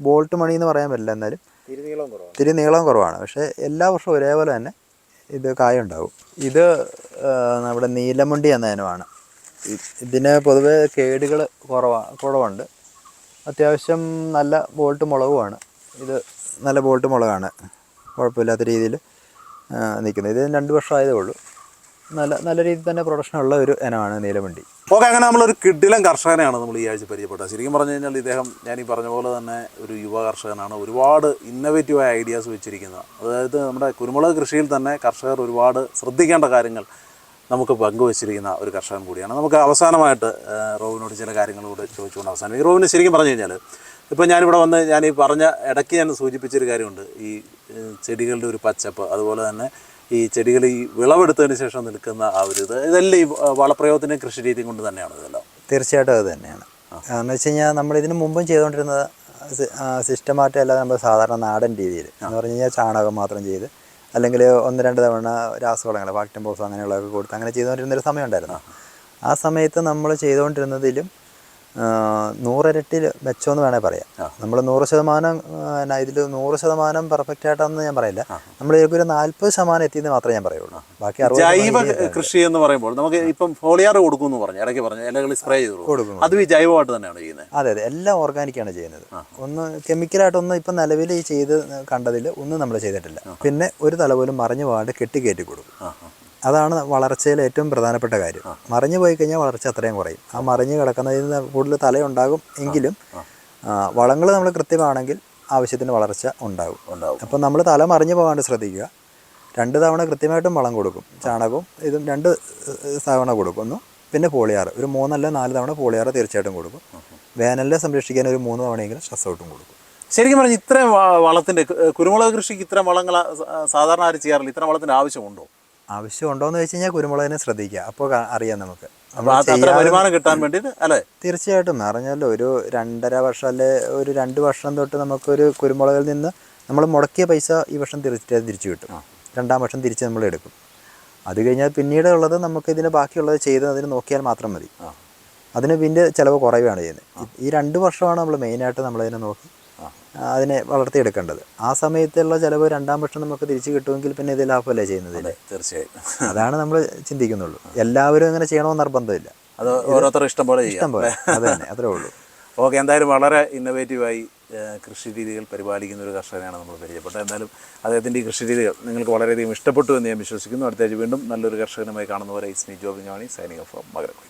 ബോൾട്ട് മണി എന്ന് പറയാൻ പറ്റില്ല എന്നാലും. തിരി നീളം കുറവാണ്. പക്ഷേ എല്ലാ വർഷവും ഒരേപോലെ തന്നെ ഇത് കായ ഉണ്ടാവും ഇത് നമ്മുടെ നീലമുണ്ടി എന്ന ഇനമാണ്. ഇതിന് പൊതുവേ കേടുകൾ കുറവാണ് കുറവുണ്ട്. അത്യാവശ്യം നല്ല ബോൾട്ട് മുളകുമാണ്. ഇത് നല്ല ബോൾട്ട് മുളകാണ്. കുഴപ്പമില്ലാത്ത രീതിയിൽ നിൽക്കുന്നത്. ഇത് രണ്ട് വർഷമായതേ ഉള്ളൂ. നല്ല നല്ല രീതിയിൽ തന്നെ പ്രൊഡക്ഷൻ ഉള്ള ഒരു ഇനമാണ് നീലവണ്ടി. ഓക്കെ അങ്ങനെ നമ്മളൊരു കിഡിലം കർഷകനെയാണ് നമ്മൾ ഈ ആഴ്ച പരിചയപ്പെട്ടത്. ശരിക്കും പറഞ്ഞു കഴിഞ്ഞാൽ ഇദ്ദേഹം ഞാൻ ഈ പറഞ്ഞ പോലെ തന്നെ ഒരു യുവ കർഷകനാണ്. ഒരുപാട് ഇന്നവേറ്റീവായ ഐഡിയാസ് വെച്ചിരിക്കുന്നത്. അതായത് നമ്മുടെ കുരുമുളക് കൃഷിയിൽ തന്നെ കർഷകർ ഒരുപാട് ശ്രദ്ധിക്കേണ്ട കാര്യങ്ങൾ നമുക്ക് പങ്കുവച്ചിരിക്കുന്ന ഒരു കർഷകൻ കൂടിയാണ്. നമുക്ക് അവസാനമായിട്ട് റോവിനോട് ചില കാര്യങ്ങൾ കൂടെ ചോദിച്ചുകൊണ്ട് അവസാനം ഈ റോബിന് ശരിക്കും പറഞ്ഞു കഴിഞ്ഞാൽ ഇപ്പോൾ ഞാനിവിടെ വന്ന് ഞാൻ ഈ പറഞ്ഞ ഇടയ്ക്ക് ഞാൻ സൂചിപ്പിച്ചൊരു കാര്യമുണ്ട്. ഈ ചെടികളുടെ ഒരു പച്ചപ്പ് അതുപോലെ തന്നെ ഈ ചെടികൾ ഈ വിളവെടുത്തതിന് ശേഷം നിൽക്കുന്ന ആ ഒരു ഇത് ഇതെല്ലാം ഈ വളപ്രയോഗത്തിന്റെ കൃഷി രീതി കൊണ്ട് തന്നെയാണ് ഇതെല്ലാം. തീർച്ചയായിട്ടും അത് തന്നെയാണ്. എന്ന് വെച്ച് കഴിഞ്ഞാൽ നമ്മൾ ഇതിന് മുമ്പും ചെയ്തുകൊണ്ടിരുന്നത് സിസ്റ്റമാറ്റം അല്ലാതെ നമ്മൾ സാധാരണ നാടൻ രീതിയിൽ എന്ന് പറഞ്ഞു കഴിഞ്ഞാൽ ചാണകം മാത്രം ചെയ്ത് അല്ലെങ്കിൽ ഒന്ന് രണ്ട് തവണ രാസവളങ്ങൾ വാക്ടം ബോക്സ് അങ്ങനെയുള്ളതൊക്കെ കൊടുത്ത് അങ്ങനെ ചെയ്തുകൊണ്ടിരുന്നൊരു സമയം ഉണ്ടായിരുന്നു. ആ സമയത്ത് നമ്മൾ ചെയ്തുകൊണ്ടിരുന്നതിലും ആ, മെച്ചം മെച്ചമെന്ന് വേണേൽ പറയാം. നമ്മൾ നൂറ് ശതമാനം ഇതിൽ നൂറ് ശതമാനം പെർഫെക്റ്റ് ആയിട്ടാണെന്ന് ഞാൻ പറയില്ല. നമ്മൾ ഒരു നാൽപ്പത് ശതമാനം എത്തിയെന്ന് മാത്രമേ ഞാൻ പറയുള്ളൂ. ബാക്കി ജൈവ കൃഷി എന്ന് പറയുമ്പോൾ നമുക്ക് ഇപ്പം ഫോളിയാർ കൊടുക്കും പറഞ്ഞു ഇടയ്ക്ക് പറഞ്ഞു ഇലകൾ സ്പ്രേ ചെയ്തു കൊടുക്കും. അത് ജൈവമായിട്ട് തന്നെയാണ് ചെയ്യുന്നത്. അതെ അതെ. എല്ലാം ഓർഗാനിക്കാണ് ചെയ്യുന്നത്. ഒന്ന് കെമിക്കലായിട്ടൊന്നും ഇപ്പം നിലവിൽ ഈ ചെയ്ത് കണ്ടതിൽ ഒന്നും നമ്മൾ ചെയ്തിട്ടില്ല. പിന്നെ ഒരു തല പോലും മറിഞ്ഞു പോകാണ്ട് കെട്ടി കയറ്റി കൊടുക്കും. അതാണ് വളർച്ചയിൽ ഏറ്റവും പ്രധാനപ്പെട്ട കാര്യം. മറിഞ്ഞു പോയി കഴിഞ്ഞാൽ വളർച്ച അത്രയും കുറയും. ആ മറിഞ്ഞു കിടക്കുന്നതിൽ നിന്ന് കൂടുതൽ തലയുണ്ടാകും എങ്കിലും വളങ്ങൾ നമ്മൾ കൃത്യമാണെങ്കിൽ ആവശ്യത്തിന് വളർച്ച ഉണ്ടാകും. ഉണ്ടാകും. അപ്പം നമ്മൾ തല മറിഞ്ഞു പോകാണ്ട് ശ്രദ്ധിക്കുക. രണ്ട് തവണ കൃത്യമായിട്ടും വളം കൊടുക്കും. ചാണകവും ഇതും രണ്ട് തവണ കൊടുക്കുന്നു. പിന്നെ പോളിയാറ്. ഒരു മൂന്നല്ല നാല് തവണ പോളിയാറ് തീർച്ചയായിട്ടും കൊടുക്കും. വേനലിനെ സംരക്ഷിക്കാൻ ഒരു മൂന്ന് തവണയെങ്കിലും സ്ട്രെസ് ഔട്ടും കൊടുക്കും. ശരിക്കും പറഞ്ഞാൽ ഇത്രയും വളത്തിന്റെ കുരുമുളക് കൃഷിക്ക് ഇത്രയും വളങ്ങൾ സാധാരണ ആരും ചെയ്യാറില്ല? ഇത്രയും വളത്തിന്റെ ആവശ്യമുണ്ടോ? ആവശ്യമുണ്ടോ എന്ന് വെച്ച് കഴിഞ്ഞാൽ കുരുമുളകിനെ ശ്രദ്ധിക്കുക. അപ്പോൾ അറിയാം നമുക്ക്. വരുമാനം കിട്ടാൻ വേണ്ടിയിട്ട് അല്ലേ? തീർച്ചയായിട്ടും. അറിഞ്ഞല്ലോ ഒരു രണ്ടര വർഷം അല്ലെ ഒരു രണ്ട് വർഷം തൊട്ട് നമുക്കൊരു കുരുമുളകിൽ നിന്ന് നമ്മൾ മുടക്കിയ പൈസ ഈ വർഷം തിരിച്ച് തിരിച്ചു കിട്ടും. രണ്ടാം വർഷം തിരിച്ച് നമ്മൾ എടുക്കും. അത് കഴിഞ്ഞാൽ പിന്നീട് ഉള്ളത് നമുക്ക് ഇതിന് ബാക്കിയുള്ളത് ചെയ്ത് അതിന് നോക്കിയാൽ മാത്രം മതി. അതിന് പിന്നെ ചിലവ് കുറയുകയാണ് ചെയ്യുന്നത്. ഈ രണ്ട് വർഷമാണ് നമ്മൾ മെയിനായിട്ട് നമ്മളതിനെ നോക്കി അതിനെ വളർത്തിയെടുക്കേണ്ടത്. ആ സമയത്തുള്ള ചിലവ് രണ്ടാം പക്ഷം നമുക്ക് തിരിച്ചു കിട്ടുമെങ്കിൽ പിന്നെ ഇത് ലാഭമല്ലേ ചെയ്യുന്നത്? തീർച്ചയായും. അതാണ് നമ്മൾ ചിന്തിക്കുന്നുള്ളൂ. എല്ലാവരും അങ്ങനെ ചെയ്യണമെന്ന് നിർബന്ധമില്ല. അത് ഓരോരുത്തർ ഇഷ്ടം പോലെ ഇഷ്ടം പോലെ. അത് തന്നെ അത്രേ ഉള്ളൂ. ഓക്കെ എന്തായാലും വളരെ ഇന്നോവേറ്റീവായി കൃഷി രീതികൾ പരിപാലിക്കുന്ന ഒരു കർഷകനാണ് നമ്മൾ പരിചയപ്പെട്ടത്. എന്തായാലും അദ്ദേഹത്തിന്റെ ഈ കൃഷി രീതികൾ നിങ്ങൾക്ക് വളരെയധികം ഇഷ്ടപ്പെട്ടു എന്ന് ഞാൻ വിശ്വസിക്കുന്നു. അടുത്ത ആഴ്ച വീണ്ടും നല്ലൊരു കർഷകനുമായി കാണുന്നവരെ ഇസ്മി ജോബിഞ്ഞാണി സൈനിക ഫോം മകരക്കുഴി.